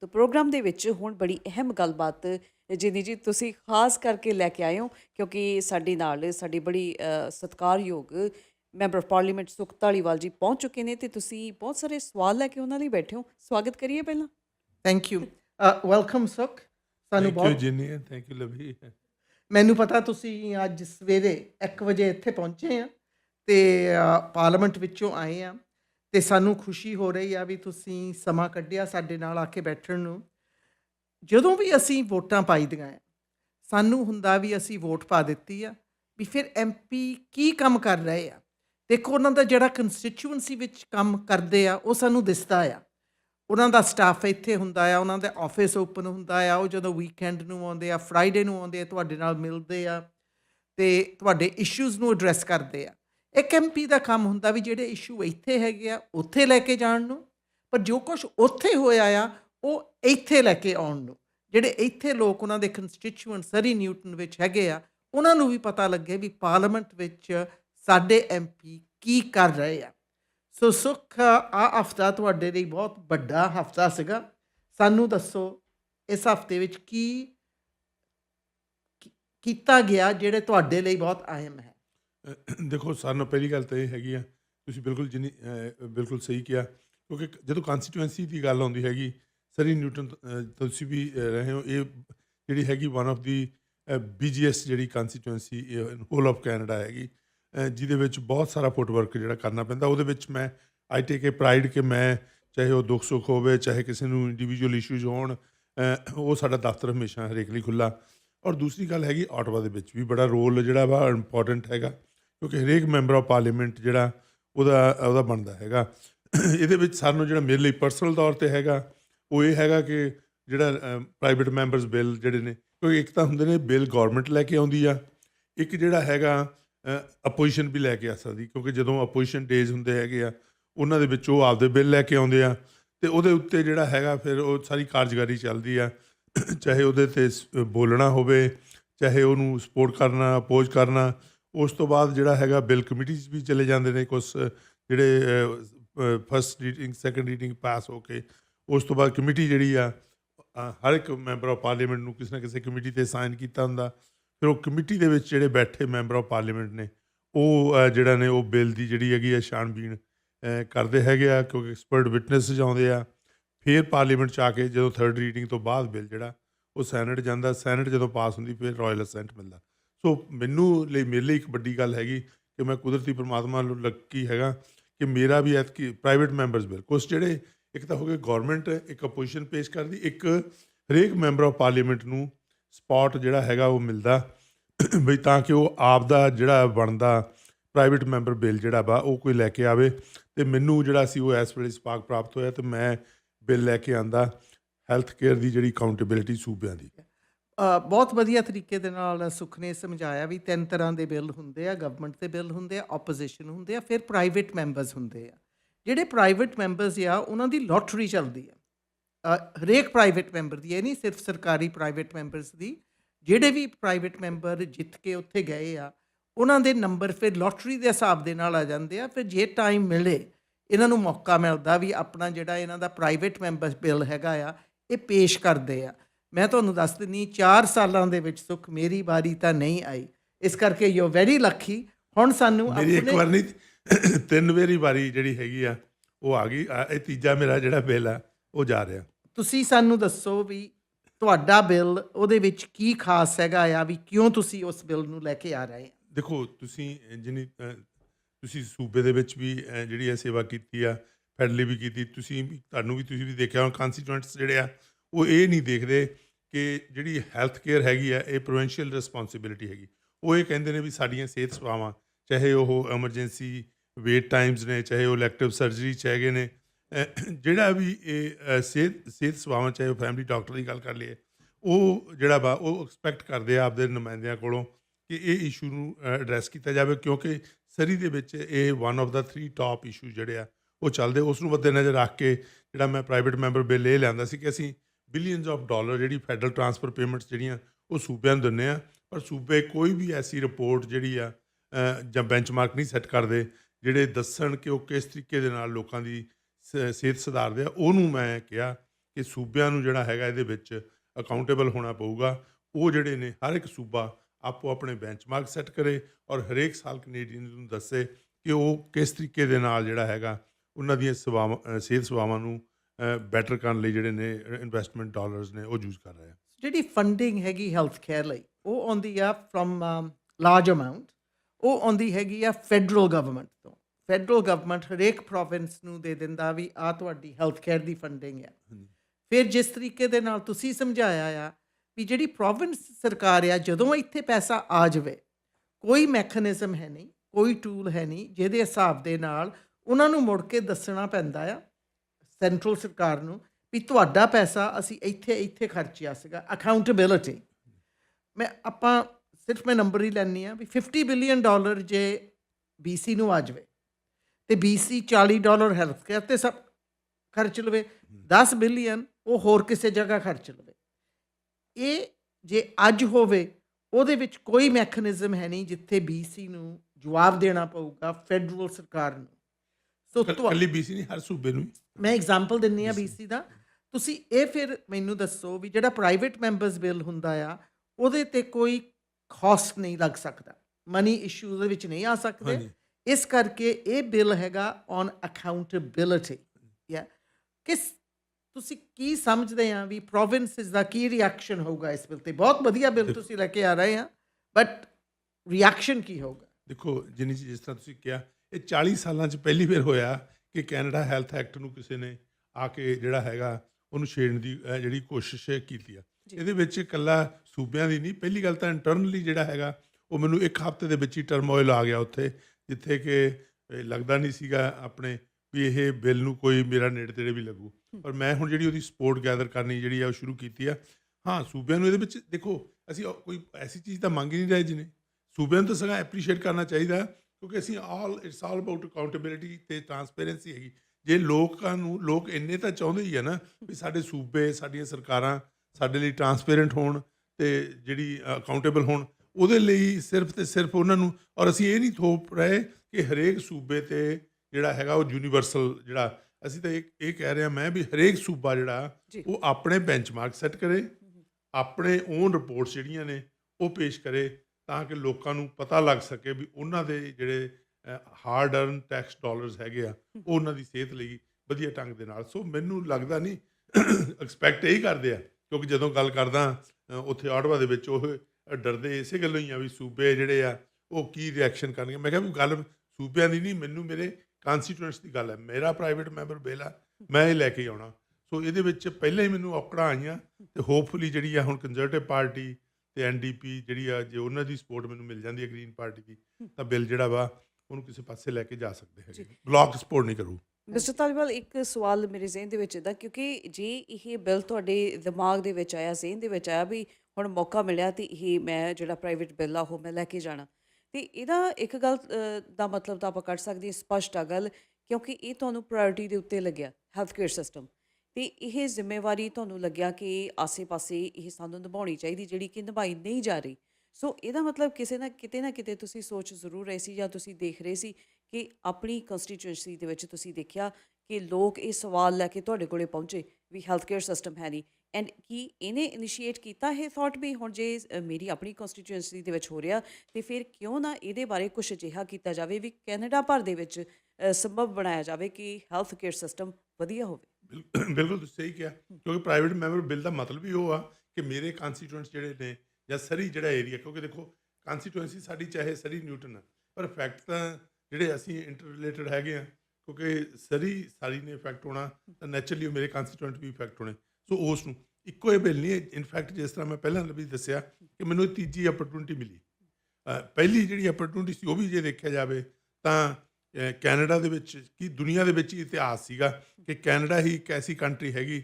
ਤਾਂ ਪ੍ਰੋਗਰਾਮ ਦੇ ਵਿੱਚ ਹੁਣ ਬੜੀ ਅਹਿਮ ਗੱਲਬਾਤ ਜਿੰਨੀ ਜੀ ਤੁਸੀਂ ਖਾਸ ਕਰਕੇ ਲੈ ਕੇ ਆਏ ਹੋ ਕਿਉਂਕਿ ਸਾਡੇ ਨਾਲ ਸਾਡੀ ਬੜੀ ਸਤਿਕਾਰਯੋਗ ਮੈਂਬਰ ਆਫ ਪਾਰਲੀਮੈਂਟ ਸੁਖ ਧਾਲੀਵਾਲ ਜੀ ਪਹੁੰਚ ਚੁੱਕੇ ਨੇ ਤੇ ਤੁਸੀਂ ਬਹੁਤ ਸਾਰੇ ਸਵਾਲ ਲੈ ਕੇ ਉਹਨਾਂ ਲਈ ਬੈਠੇ ਹੋ। ਸਵਾਗਤ ਕਰੀਏ ਪਹਿਲਾਂ। Thank you welcome Sukh. ਸਾਨੂੰ ਥੈਂਕ ਯੂ ਬਹੁਤ ਜਿੰਨੀ ਥੈਂਕ ਯੂ ਲਵੀ। ਮੈਨੂੰ ਪਤਾ ਤੁਸੀਂ ਅੱਜ ਸਵੇਰੇ 1 ਵਜੇ ਇੱਥੇ ਪਹੁੰਚੇ ਆ ਤੇ ਪਾਰਲੀਮੈਂਟ ਵਿੱਚੋਂ ਆਏ ਆ। ਤੇ ਸਾਨੂੰ ਖੁਸ਼ੀ ਹੋ ਰਹੀ ਆ ਵੀ ਤੁਸੀਂ ਸਮਾਂ ਕੱਢਿਆ ਸਾਡੇ ਨਾਲ ਆ ਕੇ ਬੈਠਣ ਨੂੰ। ਜਦੋਂ ਵੀ ਅਸੀਂ ਵੋਟਾਂ ਪਾਈਦੀਆਂ ਆ, ਸਾਨੂੰ ਹੁੰਦਾ ਵੀ ਅਸੀਂ ਵੋਟ ਪਾ ਦਿੱਤੀ ਆ, ਵੀ ਫਿਰ ਐਮਪੀ ਕੀ ਕੰਮ ਕਰ ਰਹੇ ਆ? ਦੇਖੋ, ਉਹਨਾਂ ਦਾ ਜਿਹੜਾ ਕੰਸਟੀਚੂਐਂਸੀ ਵਿੱਚ ਕੰਮ ਕਰਦੇ ਆ, ਉਹ ਸਾਨੂੰ ਦਿਸਦਾ ਆ। ਉਹਨਾਂ ਦਾ ਸਟਾਫ ਇੱਥੇ ਹੁੰਦਾ ਆ, ਉਹਨਾਂ ਦਾ ਆਫਿਸ ਓਪਨ ਹੁੰਦਾ ਆ, ਉਹ ਜਦੋਂ ਵੀਕਐਂਡ ਨੂੰ ਆਉਂਦੇ ਆ ਫਰਾਈਡੇ ਨੂੰ ਆਉਂਦੇ ਆ, ਤੁਹਾਡੇ ਨਾਲ ਮਿਲਦੇ ਆ ਤੇ ਤੁਹਾਡੇ ਇਸ਼ੂਜ਼ ਨੂੰ ਐਡਰੈਸ ਕਰਦੇ ਆ। ਇੱਕ ਐਮਪੀ ਦਾ ਕੰਮ ਹੁੰਦਾ ਵੀ ਜਿਹੜੇ ਇਸ਼ੂ ਇੱਥੇ ਹੈਗੇ ਆ, ਉੱਥੇ ਲੈ ਕੇ ਜਾਣ ਨੂੰ, ਪਰ ਜੋ ਕੁਝ ਉੱਥੇ ਹੋਇਆ ਆ, ਉਹ ਇੱਥੇ ਲੈ ਕੇ ਆਉਣ ਨੂੰ। ਜਿਹੜੇ ਇੱਥੇ ਲੋਕ ਉਹਨਾਂ ਦੇ ਕੰਸਟੀਚੂਐਂਟ ਸਰੀ ਨਿਊਟਨ ਵਿੱਚ ਹੈਗੇ ਆ, ਉਹਨਾਂ ਨੂੰ ਵੀ ਪਤਾ ਲੱਗੇ ਵੀ ਪਾਰਲੀਮੈਂਟ ਵਿੱਚ ਸਾਡੇ ਐਮਪੀ ਕੀ ਕਰ ਰਹੇ ਆ। ਸੋ ਸੁਖ ਆ ਹਫਤਾ ਤੁਹਾਡੇ ਲਈ ਬਹੁਤ ਵੱਡਾ ਹਫਤਾ ਸੀਗਾ। ਸਾਨੂੰ ਦੱਸੋ, ਇਸ ਹਫ਼ਤੇ ਵਿੱਚ ਕੀ- ਕੀਤਾ ਗਿਆ, ਜਿਹੜੇ ਤੁਹਾਡੇ ਲਈ ਬਹੁਤ ਅਹਿਮ ਹੈ? ਦੇਖੋ ਸਾਨੂੰ ਪਹਿਲੀ ਗੱਲ ਤਾਂ ਇਹ ਹੈਗੀ ਆ, ਤੁਸੀਂ ਬਿਲਕੁਲ ਜਿੰਨੀ ਬਿਲਕੁਲ ਸਹੀ ਕਿਹਾ, ਕਿਉਂਕਿ ਜਦੋਂ ਕਨਸਟੀਟੂਐਂਸੀ ਦੀ ਗੱਲ ਆਉਂਦੀ ਹੈਗੀ, ਸਰੀ ਨਿਊਟਨ ਤੁਸੀਂ ਵੀ ਰਹੇ ਹੋ, ਇਹ ਜਿਹੜੀ ਹੈਗੀ ਵਨ ਆਫ ਦੀ ਬੀਜੀਐਸ ਜਿਹੜੀ ਕਨਸਟੀਟੂਐਂਸੀ ਹੋਲ ਆਫ ਕੈਨੇਡਾ ਹੈਗੀ ਜਿਹਦੇ ਵਿੱਚ ਬਹੁਤ ਸਾਰਾ ਫੁੱਟਵਰਕ ਜਿਹੜਾ ਕਰਨਾ ਪੈਂਦਾ, ਉਹਦੇ ਵਿੱਚ ਮੈਂ ਆਈ ਟੇਕ ਏ ਪ੍ਰਾਈਡ ਕਿ ਮੈਂ ਚਾਹੇ ਉਹ ਦੁੱਖ ਸੁੱਖ ਹੋਵੇ, ਚਾਹੇ ਕਿਸੇ ਨੂੰ ਇੰਡੀਵਿਜੂਅਲ ਇਸ਼ੂਜ਼ ਹੋਣ ਉਹ ਸਾਡਾ ਦਫ਼ਤਰ ਹਮੇਸ਼ਾ ਹਰੇਕ ਲਈ ਖੁੱਲਾ ਔਰ ਦੂਸਰੀ ਗੱਲ ਹੈਗੀ ਆਟਵਾ ਦੇ ਵਿੱਚ ਵੀ ਬੜਾ ਰੋਲ ਜਿਹੜਾ ਵਾ ਇੰਪੋਰਟੈਂਟ ਹੈਗਾ। ਕਿਉਂਕਿ ਹਰੇਕ ਮੈਂਬਰ ਆਫ ਪਾਰਲੀਮੈਂਟ ਜਿਹੜਾ ਉਹਦਾ ਉਹਦਾ ਬਣਦਾ ਹੈਗਾ। ਇਹਦੇ ਵਿੱਚ ਸਾਨੂੰ ਜਿਹੜਾ ਮੇਰੇ ਲਈ ਪਰਸਨਲ ਤੌਰ ਤੇ ਹੈਗਾ, ਉਹ ਇਹ ਹੈਗਾ ਕਿ ਜਿਹੜਾ ਪ੍ਰਾਈਵੇਟ ਮੈਂਬਰਸ ਬਿੱਲ ਜਿਹੜੇ ਨੇ, ਕਿਉਂਕਿ ਇੱਕ ਤਾਂ ਹੁੰਦੇ ਨੇ ਬਿੱਲ ਗਵਰਨਮੈਂਟ ਲੈ ਕੇ ਆਉਂਦੀ ਆ, ਇੱਕ ਜਿਹੜਾ ਹੈਗਾ ਅਪੋਜੀਸ਼ਨ ਵੀ ਲੈ ਕੇ ਆ ਸਕਦੀ, ਕਿਉਂਕਿ ਜਦੋਂ ਅਪੋਜੀਸ਼ਨ ਡੇਜ਼ ਹੁੰਦੇ ਹੈਗੇ ਆ, ਉਹਨਾਂ ਦੇ ਵਿੱਚ ਉਹ ਆਪਦੇ ਬਿੱਲ ਲੈ ਕੇ ਆਉਂਦੇ ਆ, ਤੇ ਉਹਦੇ ਉੱਤੇ ਜਿਹੜਾ ਹੈਗਾ ਫਿਰ ਉਹ ਸਾਰੀ ਕਾਰਜਕਾਰੀ ਚੱਲਦੀ ਆ, ਚਾਹੇ ਉਹਦੇ ਤੇ ਸ- ਬੋਲਣਾ ਹੋਵੇ, ਚਾਹੇ ਉਹਨੂੰ ਸਪੋਰਟ ਕਰਨਾ ਅਪੋਜ਼ ਕਰਨਾ ਉਸ ਤੋਂ ਬਾਅਦ ਜਿਹੜਾ ਹੈਗਾ ਬਿੱਲ ਕਮੇਟੀਜ਼ ਵੀ ਚਲੇ ਜਾਂਦੇ ਨੇ ਕੁਝ ਜਿਹੜੇ first reading second reading pass ਹੋ ਕੇ, ਉਸ ਤੋਂ ਬਾਅਦ ਕਮੇਟੀ ਜਿਹੜੀ ਆ ਹਰ ਇੱਕ ਮੈਂਬਰ ਆਫ ਪਾਰਲੀਮੈਂਟ ਨੂੰ ਕਿਸੇ ਨਾ ਕਿਸੇ ਕਮੇਟੀ ਤੇ ਸਾਈਨ ਕੀਤਾ ਹੁੰਦਾ। ਫਿਰ ਉਹ ਕਮੇਟੀ ਦੇ ਵਿੱਚ ਜਿਹੜੇ ਬੈਠੇ ਮੈਂਬਰ ਆਫ ਪਾਰਲੀਮੈਂਟ ਨੇ, ਉਹ ਜਿਹੜਾ ਨੇ ਉਹ ਬਿੱਲ ਦੀ ਜਿਹੜੀ ਹੈਗੀ ਆ ਛਾਣਬੀਣ ਕਰਦੇ ਹੈਗੇ ਆ, ਕਿਉਂਕਿ ਐਕਸਪਰਟ ਵਿਟਨੈਸਸ ਆਉਂਦੇ ਆ। ਫਿਰ ਪਾਰਲੀਮੈਂਟ ਚ ਆ ਕੇ ਜਦੋਂ ਥਰਡ ਰੀਡਿੰਗ ਤੋਂ ਬਾਅਦ ਬਿੱਲ ਜਿਹੜਾ, ਉਹ ਸੈਨੇਟ ਜਾਂਦਾ। ਸੈਨੇਟ ਜਦੋਂ ਪਾਸ ਹੁੰਦੀ, ਫਿਰ ਰਾਇਲ ਅਸੈਂਟ ਮਿਲਦਾ। ਸੋ ਮੈਨੂੰ ਲਈ ਮੇਰੇ ਲਈ ਇੱਕ ਵੱਡੀ ਗੱਲ ਹੈਗੀ ਕਿ ਮੈਂ ਕੁਦਰਤੀ ਪ੍ਰਮਾਤਮਾ ਨੂੰ ਲੱਕੀ ਹੈਗਾ ਕਿ ਮੇਰਾ ਵੀ ਐਤਕੀ ਪ੍ਰਾਈਵੇਟ ਮੈਂਬਰਸ ਬਿੱਲ ਕੁਛ ਜਿਹੜੇ ਇੱਕ ਤਾਂ ਹੋ ਗਏ ਗਵਰਨਮੈਂਟ ਇੱਕ ਅਪੋਜੀਸ਼ਨ ਪੇਸ਼ ਕਰਦੀ ਇੱਕ ਹਰੇਕ ਮੈਂਬਰ ਆਫ ਪਾਰਲੀਮੈਂਟ ਨੂੰ ਸਪੌਟ ਜਿਹੜਾ ਹੈਗਾ ਉਹ ਮਿਲਦਾ ਬਈ ਤਾਂ ਕਿ ਉਹ ਆਪ ਦਾ ਜਿਹੜਾ ਬਣਦਾ ਪ੍ਰਾਈਵੇਟ ਮੈਂਬਰ ਬਿੱਲ ਜਿਹੜਾ ਵਾ ਉਹ ਕੋਈ ਲੈ ਕੇ ਆਵੇ ਤੇ ਮੈਨੂੰ ਜਿਹੜਾ ਸੀ ਉਹ ਇਸ ਵੇਲੇ ਸਪਾਰਕ ਪ੍ਰਾਪਤ ਹੋਇਆ ਤੇ ਮੈਂ ਬਿੱਲ ਲੈ ਕੇ ਆਂਦਾ ਹੈਲਥ ਕੇਅਰ ਦੀ ਜਿਹੜੀ ਅਕਾਊਂਟੇਬਿਲਿਟੀ ਸੂਬਿਆਂ ਦੀ। ਅ, ਬਹੁਤ ਵਧੀਆ ਤਰੀਕੇ ਦੇ ਨਾਲ ਸੁਖ ਨੇ ਸਮਝਾਇਆ ਵੀ ਤਿੰਨ ਤਰ੍ਹਾਂ ਦੇ ਬਿੱਲ ਹੁੰਦੇ ਆ ਗਵਰਨਮੈਂਟ ਦੇ ਬਿੱਲ ਹੁੰਦੇ ਆ ਆਪੋਜੀਸ਼ਨ ਹੁੰਦੇ ਆ, ਫਿਰ ਪ੍ਰਾਈਵੇਟ ਮੈਂਬਰਸ ਹੁੰਦੇ ਆ। ਜਿਹੜੇ ਪ੍ਰਾਈਵੇਟ ਮੈਂਬਰਸ ਆ, ਉਹਨਾਂ ਦੀ ਲੋਟਰੀ ਚੱਲਦੀ ਆ। ਹਰੇਕ ਪ੍ਰਾਈਵੇਟ ਮੈਂਬਰ ਦੀ, ਇਹ ਨਹੀਂ ਸਿਰਫ ਸਰਕਾਰੀ ਪ੍ਰਾਈਵੇਟ ਮੈਂਬਰਸ ਦੀ, ਜਿਹੜੇ ਵੀ ਪ੍ਰਾਈਵੇਟ ਮੈਂਬਰ ਜਿੱਤ ਕੇ ਉੱਥੇ ਗਏ ਆ, ਉਹਨਾਂ ਦੇ ਨੰਬਰ ਫਿਰ ਲੋਟਰੀ ਦੇ ਹਿਸਾਬ ਦੇ ਨਾਲ ਆ ਜਾਂਦੇ ਆ, ਫਿਰ ਜੇ ਟਾਈਮ ਮਿਲੇ, ਇਹਨਾਂ ਨੂੰ ਮੌਕਾ ਮਿਲਦਾ ਵੀ ਆਪਣਾ ਜਿਹੜਾ ਇਹਨਾਂ ਦਾ ਪ੍ਰਾਈਵੇਟ ਮੈਂਬਰ ਬਿੱਲ ਹੈਗਾ ਆ, ਇਹ ਪੇਸ਼ ਕਰਦੇ ਆ। ਮੈਂ ਤੁਹਾਨੂੰ ਦੱਸ ਦਿੰਨੀ 4 ਸਾਲਾਂ ਦੇ ਵਿੱਚ ਸੁਖ ਮੇਰੀ ਵਾਰੀ ਤਾਂ ਨਹੀਂ ਆਈ। ਇਸ ਕਰਕੇ ਯੂ ਵੈਰੀ ਲੱਕੀ ਹੁਣ ਸਾਨੂੰ ਮੇਰੀ ਇੱਕ ਵਾਰ ਨਹੀਂ ਤਿੰਨ ਵਾਰੀ ਵਾਰੀ ਜਿਹੜੀ ਹੈਗੀ ਆ ਉਹ ਆ ਗਈ। ਇਹ ਤੀਜਾ ਮੇਰਾ ਜਿਹੜਾ ਬਿੱਲ ਆ ਉਹ ਜਾ ਰਿਹਾ। ਤੁਸੀਂ ਸਾਨੂੰ ਦੱਸੋ ਵੀ ਤੁਹਾਡਾ ਬਿੱਲ ਉਹਦੇ ਵਿੱਚ ਕੀ ਖਾਸ ਹੈਗਾ ਆ ਵੀ ਕਿਉਂ ਤੁਸੀਂ ਉਸ ਬਿੱਲ ਨੂੰ ਲੈ ਕੇ ਆ ਰਹੇ ਦੇਖੋ ਤੁਸੀਂ ਜਿਨੀ ਤੁਸੀਂ ਸੂਬੇ ਦੇ ਵਿੱਚ ਵੀ ਜਿਹੜੀ ਇਹ ਸੇਵਾ ਕੀਤੀ ਆ ਫੈਡਰਲੀ ਵੀ ਕੀਤੀ ਤੁਸੀਂ ਤੁਹਾਨੂੰ ਵੀ ਤੁਸੀਂ ਵੀ ਦੇਖਿਆ ਹੁਣ ਕਨਸਟੀਟੂਐਂਟਸ ਜਿਹੜੇ ਆ ਉਹ ਇਹ ਨਹੀਂ ਦੇਖਦੇ ਕਿ ਜਿਹੜੀ ਹੈਲਥ ਕੇਅਰ ਹੈਗੀ ਆ, ਇਹ ਪ੍ਰੋਵਿੰਸ਼ੀਅਲ ਰਿਸਪੌਂਸਿਬਿਲਿਟੀ ਹੈਗੀ। ਉਹ ਇਹ ਕਹਿੰਦੇ ਨੇ ਵੀ ਸਾਡੀਆਂ ਸਿਹਤ ਸੇਵਾਵਾਂ, ਚਾਹੇ ਉਹ ਐਮਰਜੈਂਸੀ ਵੇਟ ਟਾਈਮਸ ਨੇ, ਚਾਹੇ ਉਹ ਇਲੈਕਟਿਵ ਸਰਜਰੀ ਚ ਹੈਗੇ ਨੇ ਜਿਹੜਾ ਵੀ ਇਹ ਸਿਹਤ ਸਿਹਤ ਸੇਵਾਵਾਂ, ਚਾਹੇ ਉਹ ਫੈਮਿਲੀ ਡਾਕਟਰ ਦੀ ਗੱਲ ਕਰ ਲਈਏ, ਉਹ ਜਿਹੜਾ ਵਾ, ਉਹ ਐਕਸਪੈਕਟ ਕਰਦੇ ਆ ਆਪਦੇ ਨੁਮਾਇੰਦਿਆਂ ਕੋਲੋਂ ਕਿ ਇਹ ਇਸ਼ੂ ਨੂੰ ਐਡਰੈਸ ਕੀਤਾ ਜਾਵੇ, ਕਿਉਂਕਿ ਸਰੀ ਦੇ ਵਿੱਚ ਇਹ one of the 3 top issue ਜਿਹੜੇ ਆ, ਉਹ ਚੱਲਦੇ, ਉਸ ਨੂੰ ਮੱਦੇ ਨਜ਼ਰ ਰੱਖ ਕੇ ਜਿਹੜਾ ਮੈਂ ਪ੍ਰਾਈਵੇਟ ਮੈਂਬਰ ਬਿੱਲ ਇਹ ਲਿਆਂਦਾ ਸੀ ਕਿ ਅਸੀਂ ਬਿਲੀਅਨਸ ਆਫ ਡਾਲਰ ਜਿਹੜੀ ਫੈਡਰਲ ਟ੍ਰਾਂਸਫਰ ਪੇਮੈਂਟਸ ਜਿਹੜੀਆਂ ਉਹ ਸੂਬਿਆਂ ਨੂੰ ਦਿੰਦੇ ਆ, ਪਰ ਸੂਬੇ ਕੋਈ ਵੀ ਐਸੀ ਰਿਪੋਰਟ ਜਿਹੜੀ ਆ ਜਾਂ ਬੈਂਚਮਾਰਕ ਨਹੀਂ ਸੈੱਟ ਕਰਦੇ ਜਿਹੜੇ ਦੱਸਣ ਕਿ ਉਹ ਕਿਸ ਤਰੀਕੇ ਦੇ ਨਾਲ ਲੋਕਾਂ ਦੀ ਸ- ਸਿਹਤ ਸੁਧਾਰਦੇ ਆ, ਉਹਨੂੰ ਮੈਂ ਕਿਹਾ ਕਿ ਸੂਬਿਆਂ ਨੂੰ ਜਿਹੜਾ ਹੈਗਾ ਇਹਦੇ ਵਿੱਚ ਅਕਾਊਂਟੇਬਲ ਹੋਣਾ ਪਊਗਾ। ਉਹ ਜਿਹੜੇ ਨੇ ਹਰ ਇੱਕ ਸੂਬਾ ਆਪੋ ਆਪਣੇ ਬੈਂਚਮਾਰਕ ਸੈੱਟ ਕਰੇ ਔਰ ਹਰੇਕ ਸਾਲ ਕੈਨੇਡੀਅਨ ਨੂੰ ਦੱਸੇ ਕਿ ਉਹ ਕਿਸ ਤਰੀਕੇ ਦੇ ਨਾਲ ਜਿਹੜਾ ਹੈਗਾ ਉਹਨਾਂ ਦੀਆਂ ਸੇਵਾਵਾਂ ਸਿਹਤ ਸੇਵਾਵਾਂ ਨੂੰ ਬੈਟਰ ਕਰਨ ਲਈ ਜਿਹੜੇ ਨੇ ਇਨਵੈਸਟਮੈਂਟ ਡਾਲਰਸ ਨੇ ਉਹ ਯੂਜ਼ ਕਰ ਰਹੇ ਆ। ਜਿਹੜੀ ਫੰਡਿੰਗ ਹੈਗੀ ਹੈਲਥ ਕੇਅਰ ਲਈ ਉਹ ਆਉਂਦੀ ਆ ਫਰਮ ਲਾਰਜ ਅਮਾਉਂਟ ਉਹ ਆਉਂਦੀ ਹੈਗੀ ਆ ਫੈਡਰਲ ਗਵਰਨਮੈਂਟ ਤੋਂ। ਫੈਡਰਲ ਗਵਰਨਮੈਂਟ ਹਰੇਕ ਪ੍ਰੋਵਿੰਸ ਨੂੰ ਦੇ ਦਿੰਦਾ ਵੀ ਆ ਤੁਹਾਡੀ ਹੈਲਥ ਕੇਅਰ ਦੀ ਫੰਡਿੰਗ ਆ। ਫਿਰ ਜਿਸ ਤਰੀਕੇ ਦੇ ਨਾਲ ਤੁਸੀਂ ਸਮਝਾਇਆ ਆ ਵੀ ਜਿਹੜੀ ਪ੍ਰੋਵਿੰਸ ਸਰਕਾਰ ਆ ਜਦੋਂ ਇੱਥੇ ਪੈਸਾ ਆ ਜਾਵੇ ਕੋਈ ਮੈਕੈਨਿਜ਼ਮ ਹੈ ਨਹੀਂ ਕੋਈ ਟੂਲ ਹੈ ਨਹੀਂ ਜਿਹਦੇ ਹਿਸਾਬ ਦੇ ਨਾਲ ਉਹਨਾਂ ਨੂੰ ਮੁੜ ਕੇ ਦੱਸਣਾ ਪੈਂਦਾ ਆ ਸੈਂਟਰਲ ਸਰਕਾਰ ਨੂੰ ਵੀ ਤੁਹਾਡਾ ਪੈਸਾ ਅਸੀਂ ਇੱਥੇ ਇੱਥੇ ਖਰਚਿਆ ਸੀਗਾ ਅਕਾਊਂਟੇਬਿਲਿਟੀ ਮੈਂ, ਆਪਾਂ ਸਿਰਫ ਮੈਂ ਨੰਬਰ ਹੀ ਲੈਣੀ ਆ ਵੀ 50 ਬਿਲੀਅਨ ਡਾਲਰ ਜੇ BC ਨੂੰ ਆ ਜਾਵੇ, ਤੇ BC 40 ਡਾਲਰ ਹੈਲਥ ਕੇਅਰ ਤੇ ਸਭ ਖਰਚ ਲਵੇ 10 ਬਿਲੀਅਨ ਉਹ ਹੋਰ ਕਿਸੇ ਜਗ੍ਹਾ ਖਰਚ ਲਵੇ। ਇਹ ਜੇ ਅੱਜ ਹੋਵੇ, ਉਹਦੇ ਵਿੱਚ ਕੋਈ ਮੈਕੈਨਿਜ਼ਮ ਹੈ ਨਹੀਂ ਜਿੱਥੇ BC ਨੂੰ ਜਵਾਬ ਦੇਣਾ ਪਊਗਾ ਫੈਡਰਲ ਸਰਕਾਰ ਨੂੰ। ਸੋ ਤੁਹਾ- ਕੱਲੀ ਬੀਸੀ ਨਹੀਂ ਹਰ ਸੂਬੇ ਨੂੰ ਹੀ। ਮੈਂ ਐਗਜ਼ਾਮਪਲ ਦਿੰਨੀ ਆ BC ਦਾ। ਤੁਸੀਂ ਇਹ ਫਿਰ ਮੈਨੂੰ ਦੱਸੋ ਵੀ ਜਿਹੜਾ ਪ੍ਰਾਈਵੇਟ ਮੈਂਬਰਸ ਬਿੱਲ ਹੁੰਦਾ ਆ ਉਹਦੇ ਤੇ ਕੋਈ ਕਾਸਟ ਨਹੀਂ ਲੱਗ ਸਕਦਾ। ਮਨੀ ਇਸ਼ੂ ਦੇ ਵਿੱਚ ਨਹੀਂ ਆ ਸਕਦੇ। ਹਾਂਜੀ। ਇਸ ਕਰਕੇ ਇਹ ਬਿੱਲ ਹੈਗਾ ਔਨ ਅਕਾਊਂਟੇਬਿਲਿਟੀ ਯਾ ਕਿਸ ਤੁਸੀਂ ਕੀ ਸਮਝਦੇ ਆ ਵੀ ਪ੍ਰੋਵਿੰਸਸ ਦਾ ਕੀ ਰਿਐਕਸ਼ਨ ਹੋਊਗਾ ਇਸ ਬਿੱਲ ਤੇ? ਬਹੁਤ ਵਧੀਆ ਬਿੱਲ ਤੁਸੀਂ ਲੈ ਕੇ ਆ ਰਹੇ ਆ ਬਟ ਰਿਐਕਸ਼ਨ ਕੀ ਹੋਊਗਾ? ਦੇਖੋ ਜਿੰਨੀ ਚੀਜ਼ ਜਿਸ ਤਰ੍ਹਾਂ ਤੁਸੀਂ ਕਿਹਾ ਇਹ 40 ਸਾਲਾਂ 'ਚ ਪਹਿਲੀ ਵਾਰ ਹੋਇਆ ਕਿ ਕੈਨੇਡਾ ਹੈਲਥ ਐਕਟ ਨੂੰ ਕਿਸੇ ਨੇ ਆ ਕੇ ਜਿਹੜਾ ਹੈਗਾ ਉਹਨੂੰ ਛੇੜਨ ਦੀ ਜਿਹੜੀ ਕੋਸ਼ਿਸ਼ ਕੀਤੀ ਆ। ਇਹਦੇ ਵਿੱਚ ਇਕੱਲਾ ਸੂਬਿਆਂ ਦੀ ਨਹੀਂ ਪਹਿਲੀ ਗੱਲ ਤਾਂ ਇੰਟਰਨਲੀ ਜਿਹੜਾ ਹੈਗਾ ਉਹ ਮੈਨੂੰ ਇੱਕ ਹਫ਼ਤੇ ਦੇ ਵਿੱਚ ਹੀ ਟਰਮੋਇਲ ਆ ਗਿਆ ਉੱਥੇ ਜਿੱਥੇ ਕਿ ਲੱਗਦਾ ਨਹੀਂ ਸੀਗਾ ਆਪਣੇ ਵੀ ਇਹ ਬਿੱਲ ਨੂੰ ਕੋਈ ਮੇਰਾ ਨੇੜੇ ਤੇੜੇ ਵੀ ਲੱਗੂ। ਪਰ ਮੈਂ ਹੁਣ ਜਿਹੜੀ ਉਹਦੀ ਸਪੋਰਟ ਗੈਦਰ ਕਰਨੀ ਜਿਹੜੀ ਆ ਉਹ ਸ਼ੁਰੂ ਕੀਤੀ ਆ। ਹਾਂ ਸੂਬਿਆਂ ਨੂੰ ਇਹਦੇ ਵਿੱਚ ਦੇਖੋ ਅਸੀਂ ਕੋਈ ਐਸੀ ਚੀਜ਼ ਤਾਂ ਮੰਗ ਹੀ ਨਹੀਂ ਰਹੇ ਜਿਹਨੇ ਸੂਬਿਆਂ ਨੂੰ ਤਾਂ ਸਗੋਂ ਐਪਰੀਸ਼ੀਏਟ ਕਰਨਾ ਚਾਹੀਦਾ। ਕਿਉਂਕਿ ਅਸੀਂ all it's all about accountability ਤੇ ਟਰਾਂਸਪੇਰੈਂਸੀ ਹੈਗੀ ਜੇ ਲੋਕਾਂ ਨੂੰ ਲੋਕ ਇੰਨੇ ਤਾਂ ਚਾਹੁੰਦੇ ਹੀ ਆ ਨਾ ਵੀ ਸਾਡੇ ਸੂਬੇ ਸਾਡੀਆਂ ਸਰਕਾਰਾਂ ਸਾਡੇ ਲਈ ਟਰਾਂਸਪੇਰੈਂਟ ਹੋਣ ਤੇ ਜਿਹੜੀ ਅਕਾਊਂਟੇਬਲ ਹੋਣ ਉਹਦੇ ਲਈ ਸਿਰਫ ਤੇ ਸਿਰਫ ਉਹਨਾਂ ਨੂੰ ਔਰ ਅਸੀਂ ਇਹ ਨਹੀਂ ਥੋਪ ਰਹੇ ਕਿ ਹਰੇਕ ਸੂਬੇ ਤੇ ਜਿਹੜਾ ਹੈਗਾ ਉਹ ਯੂਨੀਵਰਸਲ ਜਿਹੜਾ ਅਸੀਂ ਤਾਂ ਇਹ ਇਹ ਕਹਿ ਰਹੇ ਹਾਂ ਮੈਂ ਵੀ ਹਰੇਕ ਸੂਬਾ ਜਿਹੜਾ। ਉਹ ਆਪਣੇ ਬੈਂਚਮਾਰਕ ਸੈੱਟ ਕਰੇ ਆਪਣੇ ਓਨ ਰਿਪੋਰਟਸ ਜਿਹੜੀਆਂ ਨੇ ਉਹ ਪੇਸ਼ ਕਰੇ ਤਾਂ ਕਿ ਲੋਕਾਂ ਨੂੰ ਪਤਾ ਲੱਗ ਸਕੇ ਵੀ ਉਹਨਾਂ ਦੇ ਜਿਹੜੇ ਹਾਰਡ ਅਰਨ ਟੈਕਸ ਡਾਲਰਸ ਹੈਗੇ ਆ, ਉਹ ਉਹਨਾਂ ਦੀ ਸਿਹਤ ਲਈ ਵਧੀਆ ਢੰਗ ਦੇ ਨਾਲ। ਸੋ ਮੈਨੂੰ ਲੱਗਦਾ ਨਹੀਂ ਐਕਸਪੈਕਟ ਇਹੀ ਕਰਦੇ ਆ, ਕਿਉਂਕਿ ਜਦੋਂ ਗੱਲ ਕਰਦਾ ਉੱਥੇ ਆਟਵਾ ਦੇ ਵਿੱਚ ਉਹ ਡਰਦੇ ਇਸੇ ਗੱਲੋਂ ਹੀ ਆ ਵੀ ਸੂਬੇ ਜਿਹੜੇ ਆ, ਉਹ ਕੀ ਰਿਐਕਸ਼ਨ ਕਰਨਗੇ। ਮੈਂ ਕਿਹਾ ਵੀ ਗੱਲ ਸੂਬਿਆਂ ਦੀ ਨਹੀਂ, ਮੈਨੂੰ ਮੇਰੇ ਕਨਸਟੀਟੂਐਂਟਸ ਦੀ ਗੱਲ ਹੈ। ਮੇਰਾ ਪ੍ਰਾਈਵੇਟ ਮੈਂਬਰ ਬਿੱਲ ਮੈਂ ਇਹ ਲੈ ਕੇ ਆਉਣਾ। ਸੋ ਇਹਦੇ ਵਿੱਚ ਪਹਿਲਾਂ ਹੀ ਮੈਨੂੰ ਔਕੜਾਂ ਆਈਆਂ ਤੇ ਹੋਪਫੁਲੀ ਜਿਹੜੀ ਆ ਹੁਣ ਕੰਜ਼ਰਵੇਟਿਵ ਪਾਰਟੀ ਤੇ ਐਨਡੀਪੀ ਜਿਹੜੀ ਆ ਜੇ ਉਹਨਾਂ ਦੀ ਸਪੋਰਟ ਮੈਨੂੰ ਮਿਲ ਜਾਂਦੀ ਹੈ ਗ੍ਰੀਨ ਪਾਰਟੀ ਦੀ ਤਾਂ ਬਿੱਲ ਜਿਹੜਾ ਵਾ ਉਹਨੂੰ ਕਿਸੇ ਪਾਸੇ ਲੈ ਕੇ ਜਾ ਸਕਦੇ ਹੈਗੇ। ਬਲੌਕ ਸਪੋਰਟ ਨਹੀਂ ਕਰੂ। ਮਿਸਟਰ ਤਾਲੀਵਾਲ ਇੱਕ ਸਵਾਲ ਮੇਰੇ ਜ਼ਿਹਨ ਦੇ ਵਿੱਚ ਇਹਦਾ ਕਿਉਂਕਿ ਜੇ ਇਹ ਬਿੱਲ ਤੁਹਾਡੇ ਦਿਮਾਗ ਦੇ ਵਿੱਚ ਆਇਆ ਜ਼ਿਹਨ ਦੇ ਵਿੱਚ ਆਇਆ ਵੀ ਹੁਣ ਮੌਕਾ ਮਿਲਿਆ ਤੇ ਇਹ ਮੈਂ ਜਿਹੜਾ ਪ੍ਰਾਈਵੇਟ ਬਿੱਲ ਆ ਉਹ ਮੈਂ ਲੈ ਕੇ ਜਾਣਾ। ਤੇ ਇਹਦਾ ਇੱਕ ਗੱਲ ਦਾ ਮਤਲਬ ਤਾਂ ਆਪਾਂ ਕੱਢ ਸਕਦੇ ਹਾਂ ਸਪਸ਼ਟ ਆ ਗੱਲ ਕਿਉਂਕਿ ਇਹ ਤੁਹਾਨੂੰ ਪ੍ਰਾਇੋਰਟੀ ਦੇ ਉੱਤੇ ਲੱਗਿਆ ਹੈਲਥ ਕੇਅਰ ਸਿਸਟਮ ਤੇ ਇਹ ਜ਼ਿੰਮੇਵਾਰੀ ਤੁਹਾਨੂੰ ਲੱਗਿਆ ਕਿ ਆਸੇ-ਪਾਸੇ ਇਹ ਸਾਨੂੰ ਨਿਭਾਉਣੀ ਚਾਹੀਦੀ, ਜਿਹੜੀ ਕਿ ਨਿਭਾਈ ਨਹੀਂ ਜਾ ਰਹੀ? ਸੋ ਇਹਦਾ ਮਤਲਬ ਕਿਸੇ ਨਾ ਕਿਤੇ ਨਾ ਕਿਤੇ ਤੁਸੀਂ ਸੋਚ ਜ਼ਰੂਰ ਰਹੇ ਸੀ ਜਾਂ ਤੁਸੀਂ ਦੇਖ ਰਹੇ ਸੀ ਕਿ ਆਪਣੀ ਕੰਸਟੀਚੁਐਂਸੀ ਦੇ ਵਿੱਚ ਤੁਸੀਂ ਦੇਖਿਆ ਕਿ ਲੋਕ ਇਹ ਸਵਾਲ ਲੈ ਕੇ ਤੁਹਾਡੇ ਕੋਲੇ ਪਹੁੰਚੇ ਵੀ ਹੈਲਥ ਕੇਅਰ ਸਿਸਟਮ ਹੈ ਨਹੀਂ। ਐਂਡ ਕੀ ਇਹਨੇ ਇਨੀਸ਼ੀਏਟ ਕੀਤਾ ਇਹ ਥਾਟ ਵੀ ਹੁਣ ਜੇ ਮੇਰੀ ਆਪਣੀ ਕੰਸਟੀਚੁਐਂਸੀ ਦੇ ਵਿੱਚ ਹੋ ਰਿਹਾ ਤੇ ਫਿਰ ਕਿਉਂ ਨਾ ਇਹਦੇ ਬਾਰੇ ਕੁਝ ਅਜਿਹਾ ਕੀਤਾ ਜਾਵੇ ਵੀ ਕੈਨੇਡਾ ਭਰ ਦੇ ਵਿੱਚ ਸੰਭਵ ਬਣਾਇਆ ਜਾਵੇ ਕਿ ਹੈਲਥ ਕੇਅਰ ਸਿਸਟਮ ਵਧੀਆ ਹੋਵੇ? ਬਿਲਕੁਲ ਤੁਸੀਂ ਸਹੀ ਕਿਹਾ, ਕਿਉਂਕਿ ਪ੍ਰਾਈਵੇਟ ਮੈਂਬਰ ਬਿੱਲ ਦਾ ਮਤਲਬ ਹੀ ਉਹ ਆ ਕਿ ਮੇਰੇ ਕਨਸਟੀਟੂਐਂਟਸ ਜਿਹੜੇ ਨੇ ਜਾਂ ਸਰੀ ਜਿਹੜਾ ਏਰੀਆ ਕਿਉਂਕਿ ਦੇਖੋ ਕਨਸਟੀਟੂਐਂਸੀ ਸਾਡੀ ਚਾਹੇ ਸਰੀ ਨਿਊਟਨ ਆ, ਪਰ ਫੈਕਟ ਤਾਂ ਜਿਹੜੇ ਅਸੀਂ ਇੰਟਰ ਰਿਲੇਟਡ ਹੈਗੇ ਆ, ਕਿਉਂਕਿ ਸਰੀ ਸਾਰੀ ਨੇ ਇਫੈਕਟ ਹੋਣਾ, ਤਾਂ ਨੈਚੁਰਲੀ ਮੇਰੇ ਕਨਸਟੀਟੂਐਂਟ ਵੀ ਇਫੈਕਟ ਹੋਣੇ, ਸੋ ਉਸ ਨੂੰ ਇੱਕੋ ਇਹ ਬਿੱਲ ਨਹੀਂ ਇਨਫੈਕਟ ਜਿਸ ਤਰ੍ਹਾਂ ਮੈਂ ਪਹਿਲਾਂ ਵੀ ਦੱਸਿਆ ਕਿ ਮੈਨੂੰ ਇਹ ਤੀਜੀ ਓਪਰਚੁਨਿਟੀ ਮਿਲੀ। ਪਹਿਲੀ ਜਿਹੜੀ ਓਪਰਚੁਨਿਟੀ ਸੀ ਉਹ ਵੀ ਜੇ ਦੇਖਿਆ ਜਾਵੇ ਤਾਂ ਕੈਨੇਡਾ ਦੇ ਵਿੱਚ ਕੀ ਦੁਨੀਆ ਦੇ ਵਿੱਚ ਇਤਿਹਾਸ ਸੀਗਾ ਕਿ ਕੈਨੇਡਾ ਹੀ ਇੱਕ ਐਸੀ ਕੰਟਰੀ ਹੈਗੀ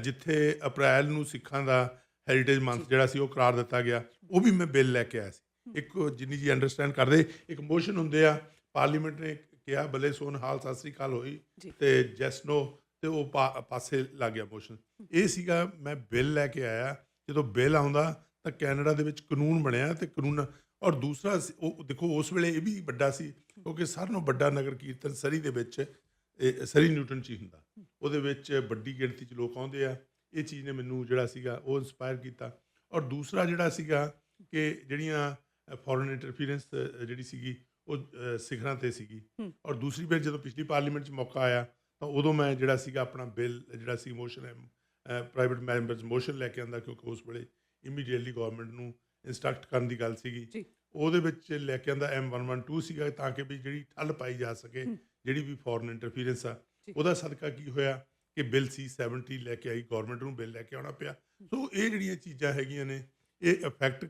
ਜਿੱਥੇ ਅਪ੍ਰੈਲ ਨੂੰ ਸਿੱਖਾਂ ਦਾ ਹੈਰੀਟੇਜ ਮੰਥ ਜਿਹੜਾ ਸੀ ਉਹ ਕਰਾਰ ਦਿੱਤਾ ਗਿਆ। ਉਹ ਵੀ ਮੈਂ ਬਿੱਲ ਲੈ ਕੇ ਆਇਆ ਸੀ। ਇੱਕ ਜਿੰਨੀ ਜੀ ਅੰਡਰਸਟੈਂਡ ਕਰਦੇ ਇੱਕ ਮੋਸ਼ਨ ਹੁੰਦੇ ਆ ਪਾਰਲੀਮੈਂਟ ਨੇ ਕਿਹਾ ਬੱਲੇ ਸੋਨ ਹਾਲ ਸਤਿ ਸ੍ਰੀ ਅਕਾਲ ਹੋਈ। ਤੇ ਜੈਸ ਨੋ ਤੇ ਉਹ ਪਾਸੇ ਲੱਗ ਗਿਆ ਮੋਸ਼ਨ ਇਹ ਸੀਗਾ ਮੈਂ ਬਿੱਲ ਲੈ ਕੇ ਆਇਆ। ਜਦੋਂ ਬਿੱਲ ਆਉਂਦਾ ਤਾਂ ਕੈਨੇਡਾ ਦੇ ਵਿੱਚ ਕਾਨੂੰਨ ਬਣਿਆ ਤੇ ਕਾਨੂੰਨ ਔਰ ਦੂਸਰਾ ਉਹ ਦੇਖੋ ਉਸ ਵੇਲੇ ਇਹ ਵੀ ਵੱਡਾ ਸੀ ਕਿਉਂਕਿ ਸਾਰਿਆਂ ਨਾਲੋਂ ਵੱਡਾ ਨਗਰ ਕੀਰਤਨ ਸਰੀ ਦੇ ਵਿੱਚ ਸਰੀ ਨਿਊਟਨ ਚ ਹੀ ਹੁੰਦਾ। ਉਹਦੇ ਵਿੱਚ ਵੱਡੀ ਗਿਣਤੀ ਚ ਲੋਕ ਆਉਂਦੇ ਆ। ਇਹ ਚੀਜ਼ ਨੇ ਮੈਨੂੰ ਜਿਹੜਾ ਸੀਗਾ ਉਹ ਇਨਸਪਾਇਰ ਕੀਤਾ। ਔਰ ਦੂਸਰਾ ਜਿਹੜਾ ਸੀਗਾ ਕਿ ਜਿਹੜੀਆਂ ਫੋਰਨ ਇੰਟਰਫੀਰੈਂਸ ਜਿਹੜੀ ਸੀਗੀ ਉਹ ਸਿਖਰਾਂ ਤੇ ਸੀਗੀ। ਔਰ ਦੂਸਰੀ ਵਾਰ ਜਦੋਂ ਪਿਛਲੀ ਪਾਰਲੀਮੈਂਟ 'ਚ ਮੌਕਾ ਆਇਆ ਤਾਂ ਉਦੋਂ ਮੈਂ ਜਿਹੜਾ ਸੀਗਾ ਆਪਣਾ ਬਿੱਲ ਜਿਹੜਾ ਸੀ ਮੋਸ਼ਨ ਹੈ ਪ੍ਰਾਈਵੇਟ ਮੈਂਬਰਸ ਮੋਸ਼ਨ ਲੈ ਕੇ ਆਂਦਾ ਕਿਉਂਕਿ ਉਸ ਵੇਲੇ ਇਮੀਡੀਏਟਲੀ ਗਵਰਨਮੈਂਟ ਨੂੰ ਇਨਸਟਰਕਟ ਕਰਨ ਦੀ ਗੱਲ ਸੀਗੀ। ਜੀ। ਉਹਦੇ ਵਿੱਚ ਲੈ ਕੇ ਆਂਦਾ M112 ਸੀਗਾ ਤਾਂ ਕਿ ਵੀ ਜਿਹੜੀ ਠੱਲ ਪਾਈ ਜਾ ਸਕੇ। ਜਿਹੜੀ ਵੀ ਫੋਰਨ ਇੰਟਰਫੀਰੈਂਸ ਆ। ਉਹਦਾ ਸਦਕਾ ਕੀ ਹੋਇਆ ਕਿ ਬਿੱਲ ਸੀ 70 ਲੈ ਕੇ ਆਈ ਗਵਰਨਮੈਂਟ ਨੂੰ ਬਿੱਲ ਲੈ ਕੇ ਆਉਣਾ ਪਿਆ। ਸੋ ਇਹ ਜਿਹੜੀਆਂ ਚੀਜ਼ਾਂ ਹੈਗੀਆਂ ਨੇ ਇਹ ਇਫੈਕਟ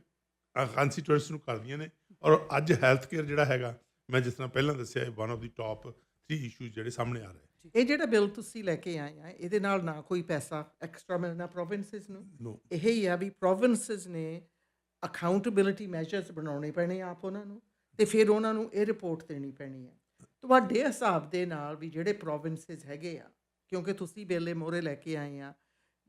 ਕਨਸਟੀਟੂਐਂਟਸ ਨੂੰ ਕਰਦੀਆਂ ਨੇ। ਔਰ ਅੱਜ ਹੈਲਥ ਕੇਅਰ ਜਿਹੜਾ ਹੈਗਾ ਮੈਂ ਜਿਸ ਤਰ੍ਹਾਂ ਪਹਿਲਾਂ ਦੱਸਿਆ one of the top 3 issues ਜਿਹੜੇ ਸਾਹਮਣੇ ਆ ਰਹੇ। ਇਹ ਜਿਹੜਾ ਬਿੱਲ ਤੁਸੀਂ ਲੈ ਕੇ ਆਏ ਆ ਇਹਦੇ ਨਾਲ ਨਾ ਕੋਈ ਪੈਸਾ ਐਕਸਟਰਾ ਮਿਲਣਾ ਪ੍ਰੋਵਿੰਸਸ ਨੋ? ਇਹ ਹੀ ਆ ਵੀ ਪ੍ਰੋਵਿੰਸਸ ਨੇ ਅਕਾਊਂਟੇਬਿਲਿਟੀ ਮੈਜਰਸ ਬਣਾਉਣੇ ਪੈਣੇ ਆ ਆਪ ਉਹਨਾਂ ਨੂੰ ਤੇ ਫਿਰ ਉਹਨਾਂ ਨੂੰ ਇਹ ਰਿਪੋਰਟ ਦੇਣੀ ਪੈਣੀ ਹੈ। ਤੁਹਾਡੇ ਹਿਸਾਬ ਦੇ ਨਾਲ ਵੀ ਜਿਹੜੇ ਪ੍ਰੋਵਿੰਸਸ ਹੈਗੇ ਆ, ਕਿਉਂਕਿ ਤੁਸੀਂ ਬਿੱਲੇ ਮੋਰੇ ਲੈ ਕੇ ਆਏ ਆ,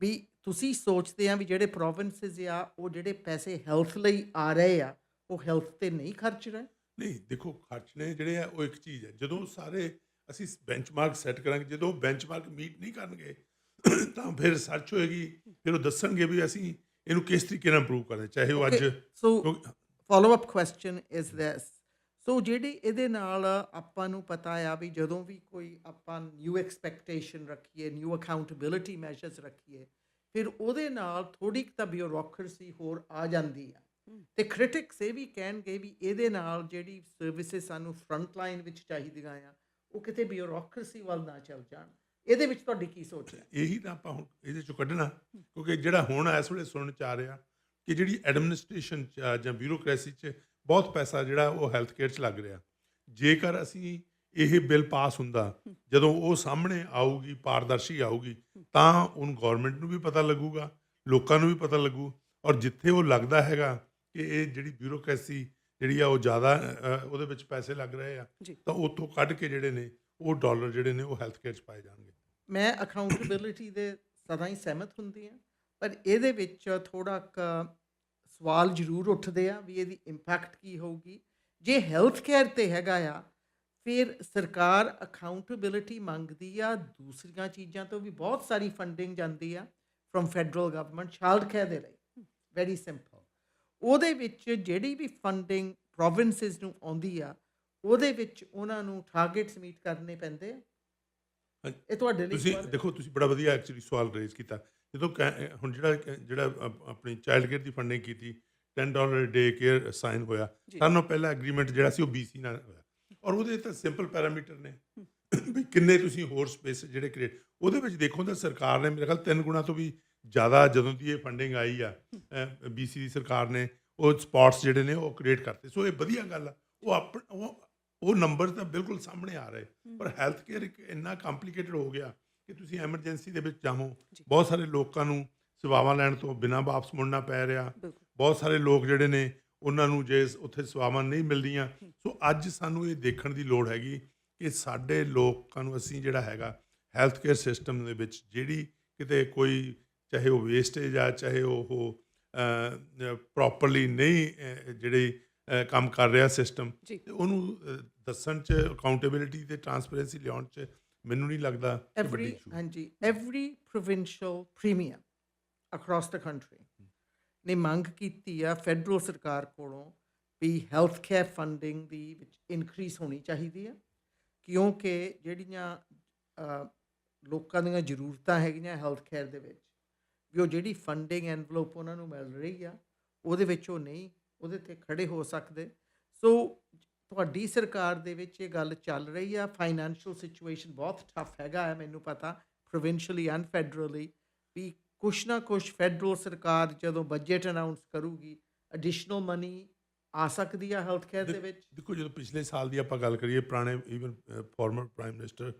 ਵੀ ਤੁਸੀਂ ਸੋਚਦੇ ਆ ਵੀ ਜਿਹੜੇ ਪ੍ਰੋਵਿੰਸਸ ਆ, ਉਹ ਜਿਹੜੇ ਪੈਸੇ ਹੈਲਥ ਲਈ ਆ ਰਹੇ ਆ, ਉਹ ਹੈਲਥ ਤੇ ਨਹੀਂ ਖਰਚ ਰਹੇ? ਨਹੀਂ, ਦੇਖੋ ਖਰਚਣੇ ਜਿਹੜੇ ਆ, ਉਹ ਇੱਕ ਚੀਜ਼ ਹੈ। ਜਦੋਂ ਸਾਰੇ ਅਸੀਂ ਬੈਂਚਮਾਰਕ ਸੈੱਟ ਕਰਾਂਗੇ, ਜਦੋਂ ਬੈਂਚਮਾਰਕ ਮੀਟ ਨਹੀਂ ਕਰਨਗੇ, ਤਾਂ ਫਿਰ ਸਰਚ ਹੋਏਗੀ, ਫਿਰ ਉਹ ਦੱਸਣਗੇ ਵੀ ਅਸੀਂ ਇਹਨੂੰ ਕਿਸ ਤਰੀਕੇ ਨਾਲ ਇੰਪਰੂਵ ਕਰਨਾ ਚਾਹੇ ਉਹ ਅੱਜ so follow up question is this. So ਜਿਹੜੀ ਇਹਦੇ ਨਾਲ ਆਪਾਂ ਨੂੰ ਪਤਾ ਆ ਵੀ ਜਦੋਂ ਵੀ ਕੋਈ ਆਪਾਂ ਨਿਊ ਐਕਸਪੈਕਟੇਸ਼ਨ ਰੱਖੀਏ ਨਿਊ ਅਕਾਊਂਟੇਬਿਲਿਟੀ ਮੈਜਰਸ ਰੱਖੀਏ ਫਿਰ ਉਹਦੇ ਨਾਲ ਥੋੜੀ ਤਾਂ ਬਿਊਰੋਕਰੇਸੀ ਹੋਰ ਆ ਜਾਂਦੀ ਆ। ਤੇ ਕ੍ਰਿਟਿਕਸ ਇਹ ਵੀ ਕਹਿਣਗੇ ਵੀ ਇਹਦੇ ਨਾਲ ਜਿਹੜੀ ਸਰਵਿਸਿਜ਼ ਸਾਨੂੰ ਫਰੰਟ ਲਾਈਨ ਵਿੱਚ ਚਾਹੀਦੀਆਂ ਆ ਉਹ ਕਿਤੇ ਬਿਊਰੋਕਰੇਸੀ ਵੱਲ ਨਾ ਚੱਲ ਜਾਣ। ਇਹਦੇ ਵਿੱਚ ਤੁਹਾਡੀ ਕੀ ਸੋਚ ਹੈ? ਇਹੀ ਤਾਂ ਆਪਾਂ ਹੁਣ ਇਹਦੇ ਚੋਂ ਕੱਢਣਾ ਕਿਉਂਕਿ ਜਿਹੜਾ ਹੁਣ ਇਸ ਵੇਲੇ ਸੁਣਨ ਚ ਆ ਰਿਹਾ ਕਿ ਜਿਹੜੀ ਐਡਮਿਨਿਸਟ੍ਰੇਸ਼ਨ ਜਾਂ ਬਿਊਰੋਕ੍ਰੇਸੀ ਚ ਬਹੁਤ ਪੈਸਾ ਜਿਹੜਾ ਉਹ ਹੈਲਥ ਕੇਅਰ ਚ ਲੱਗ ਰਿਹਾ। ਜੇਕਰ ਅਸੀਂ ਇਹ ਬਿੱਲ ਪਾਸ ਹੁੰਦਾ ਜਦੋਂ ਉਹ ਸਾਹਮਣੇ ਆਊਗੀ ਪਾਰਦਰਸ਼ੀ ਆਊਗੀ ਤਾਂ ਉਹਨੂੰ ਗਵਰਨਮੈਂਟ ਨੂੰ ਵੀ ਪਤਾ ਲੱਗੂਗਾ ਲੋਕਾਂ ਨੂੰ ਵੀ ਪਤਾ ਲੱਗੂ ਔਰ ਜਿੱਥੇ ਉਹ ਲੱਗਦਾ ਹੈਗਾ ਕਿ ਇਹ ਜਿਹੜੀ ਬਿਊਰੋਕ੍ਰੇਸੀ ਜਿਹੜੀ ਆ ਉਹ ਜ਼ਿਆਦਾ ਉਹਦੇ ਵਿੱਚ ਪੈਸੇ ਲੱਗ ਰਹੇ ਆ। ਤਾਂ ਉੱਥੋਂ ਕੱਢ ਕੇ ਜਿਹੜੇ ਨੇ ਉਹ ਡਾਲਰ ਜਿਹੜੇ ਨੇ ਉਹ ਹੈਲਥ ਕੇਅਰ ਚ ਪਾਏ ਜਾਣਗੇ। ਮੈਂ ਅਕਾਊਂਟੇਬਿਲਿਟੀ ਦੇ ਸਦਾ ਹੀ ਸਹਿਮਤ ਹੁੰਦੀ ਹਾਂ, ਪਰ ਇਹਦੇ ਵਿੱਚ ਥੋੜਾ ਕ ਸਵਾਲ ਜ਼ਰੂਰ ਉੱਠਦੇ ਆ ਵੀ ਇਹਦੀ ਇੰਪੈਕਟ ਕੀ ਹੋਊਗੀ। ਜੇ ਹੈਲਥ ਕੇਅਰ ਤੇ ਹੈਗਾ ਆ, ਫਿਰ ਸਰਕਾਰ ਅਕਾਊਂਟੇਬਿਲਿਟੀ ਮੰਗਦੀ ਆ, ਦੂਸਰੀਆਂ ਚੀਜ਼ਾਂ ਤੋਂ ਵੀ ਬਹੁਤ ਸਾਰੀ ਫੰਡਿੰਗ ਜਾਂਦੀ ਆ from federal government child care ਦੇ ਲਈ। ਵੈਰੀ ਸਿੰਪਲ ਉਹਦੇ ਵਿੱਚ ਜਿਹੜੀ ਵੀ ਫੰਡਿੰਗ ਪ੍ਰੋਵਿੰਸਸ ਨੂੰ ਆਉਂਦੀ ਆ, ਉਹਦੇ ਵਿੱਚ ਉਹਨਾਂ ਨੂੰ ਟਾਰਗੇਟਸ ਮੀਟ ਕਰਨੇ ਪੈਂਦੇ ਆ। ਇਹ ਤੁਹਾਡੇ ਲਈ ਤੁਸੀਂ। ਦੇਖੋ ਤੁਸੀਂ ਬੜਾ ਵਧੀਆ ਐਕਚੁਅਲੀ ਸਵਾਲ ਰੇਜ਼ ਕੀਤਾ ਜਦੋਂ ਹੁਣ ਜਿਹੜਾ ਜਿਹੜਾ ਆਪਣੀ ਚਾਈਲਡ ਕੇਅਰ ਦੀ ਫੰਡਿੰਗ ਕੀਤੀ 10 ਡਾਲਰ ਡੇ ਕੇਅਰ ਸਾਈਨ ਹੋਇਆ। ਸਾਨੂੰ ਪਹਿਲਾ ਐਗਰੀਮੈਂਟ ਜਿਹੜਾ ਸੀ ਉਹ BC ਨਾਲ ਹੋਇਆ ਔਰ ਉਹਦੇ ਤਾਂ ਸਿੰਪਲ ਪੈਰਾਮੀਟਰ ਨੇ ਵੀ ਕਿੰਨੇ ਤੁਸੀਂ ਹੋਰ ਸਪੇਸ ਜਿਹੜੇ ਕ੍ਰੀਏਟ ਉਹਦੇ ਵਿੱਚ ਦੇਖੋ ਤਾਂ ਸਰਕਾਰ ਨੇ ਮੇਰੇ ਖਿਆਲ ਤਿੰਨ ਗੁਣਾ ਤੋਂ ਵੀ ਜ਼ਿਆਦਾ ਜਦੋਂ ਦੀ ਇਹ ਫੰਡਿੰਗ ਆਈ ਆ BC ਦੀ ਸਰਕਾਰ ਨੇ ਉਹ ਸਪੌਟਸ ਜਿਹੜੇ ਨੇ ਉਹ ਕ੍ਰੀਏਟ ਕਰਤੇ ਸੋ ਇਹ ਵਧੀਆ ਗੱਲ ਆ ਉਹ ਆਪਣ ਉਹ ਉਹ ਨੰਬਰ ਤਾਂ ਬਿਲਕੁਲ ਸਾਹਮਣੇ ਆ ਰਹੇ। ਪਰ ਹੈਲਥ ਕੇਅਰ ਇੱਕ ਇੰਨਾ ਕੰਪਲਿਕੇਟਡ ਹੋ ਗਿਆ ਕਿ ਤੁਸੀਂ ਐਮਰਜੈਂਸੀ ਦੇ ਵਿੱਚ ਜਾਵੋ। ਬਹੁਤ ਸਾਰੇ ਲੋਕਾਂ ਨੂੰ ਸੇਵਾਵਾਂ ਲੈਣ ਤੋਂ ਬਿਨਾਂ ਵਾਪਸ ਮੁੜਨਾ ਪੈ ਰਿਹਾ। ਬਹੁਤ ਸਾਰੇ ਲੋਕ ਜਿਹੜੇ ਨੇ ਉਹਨਾਂ ਨੂੰ ਜੇ ਉੱਥੇ ਸੇਵਾਵਾਂ ਨਹੀਂ ਮਿਲਦੀਆਂ। ਸੋ ਅੱਜ ਸਾਨੂੰ ਇਹ ਦੇਖਣ ਦੀ ਲੋੜ ਹੈਗੀ ਕਿ ਸਾਡੇ ਲੋਕਾਂ ਨੂੰ ਅਸੀਂ ਜਿਹੜਾ ਹੈਗਾ ਹੈਲਥ ਕੇਅਰ ਸਿਸਟਮ ਦੇ ਵਿੱਚ ਜਿਹੜੀ ਕਿਤੇ ਕੋਈ ਚਾਹੇ ਉਹ ਵੇਸਟੇਜ ਆ ਚਾਹੇ ਉਹ ਪ੍ਰੋਪਰਲੀ ਨਹੀਂ ਜਿਹੜੇ ਕੰਮ ਕਰ ਰਿਹਾ ਸਿਸਟਮ ਉਹਨੂੰ ਦੱਸਣ ਚ ਅਕਾਊਂਟੇਬਿਲਿਟੀ ਤੇ ਟਰਾਂਸਪੇਰੈਂਸੀ ਲਿਆਉਣ ਚ ਮੈਨੂੰ ਨਹੀਂ ਲੱਗਦਾ ਹੈ। ਹਾਂਜੀ every provincial premium across the country ਨੇ ਮੰਗ ਕੀਤੀ ਆ ਫੈਡਰਲ ਸਰਕਾਰ ਕੋਲੋਂ ਵੀ ਹੈਲਥ ਕੇਅਰ ਫੰਡਿੰਗ ਦੀ ਵਿੱਚ ਇਨਕਰੀਸ ਹੋਣੀ ਚਾਹੀਦੀ ਆ। ਕਿਉਂਕਿ ਜਿਹੜੀਆਂ ਲੋਕਾਂ ਦੀਆਂ ਜ਼ਰੂਰਤਾਂ ਹੈਗੀਆਂ ਹੈਲਥ ਕੇਅਰ ਦੇ ਵਿੱਚ ਵੀ ਉਹ ਜਿਹੜੀ ਫੰਡਿੰਗ ਐਨਵਲਪ ਉਹਨਾਂ ਨੂੰ ਮਿਲ ਰਹੀ ਆ ਉਹਦੇ ਵਿੱਚ ਉਹ ਨਹੀਂ ਉਹਦੇ ਤੇ ਖੜੇ ਹੋ ਸਕਦੇ। ਸੋ ਤੁਹਾਡੀ ਸਰਕਾਰ ਦੇ ਵਿੱਚ ਇਹ ਗੱਲ ਚੱਲ ਰਹੀ ਆ। ਫਾਈਨੈਂਸ਼ੀਅਲ ਸਿਚੁਏਸ਼ਨ ਬਹੁਤ ਟਫ ਹੈਗਾ ਹੈ ਮੈਨੂੰ ਪਤਾ। ਪ੍ਰੋਵਿੰਸ਼ੀਅਲੀ ਐਂਡ ਫੈਡਰਲੀ ਵੀ ਕੁਛ ਨਾ ਕੁਛ ਫੈਡਰਲ ਸਰਕਾਰ ਜਦੋਂ ਬਜਟ ਅਨਾਉਂਸ ਕਰੂਗੀ ਐਡੀਸ਼ਨਲ ਮਨੀ ਆ ਸਕਦੀ ਆ ਹੈਲਥ ਕੇਅਰ ਦੇ ਵਿੱਚ। ਦੇਖੋ ਜਦੋਂ ਪਿਛਲੇ ਸਾਲ ਦੀ ਆਪਾਂ ਗੱਲ ਕਰੀਏ ਪੁਰਾਣੇ even former prime minister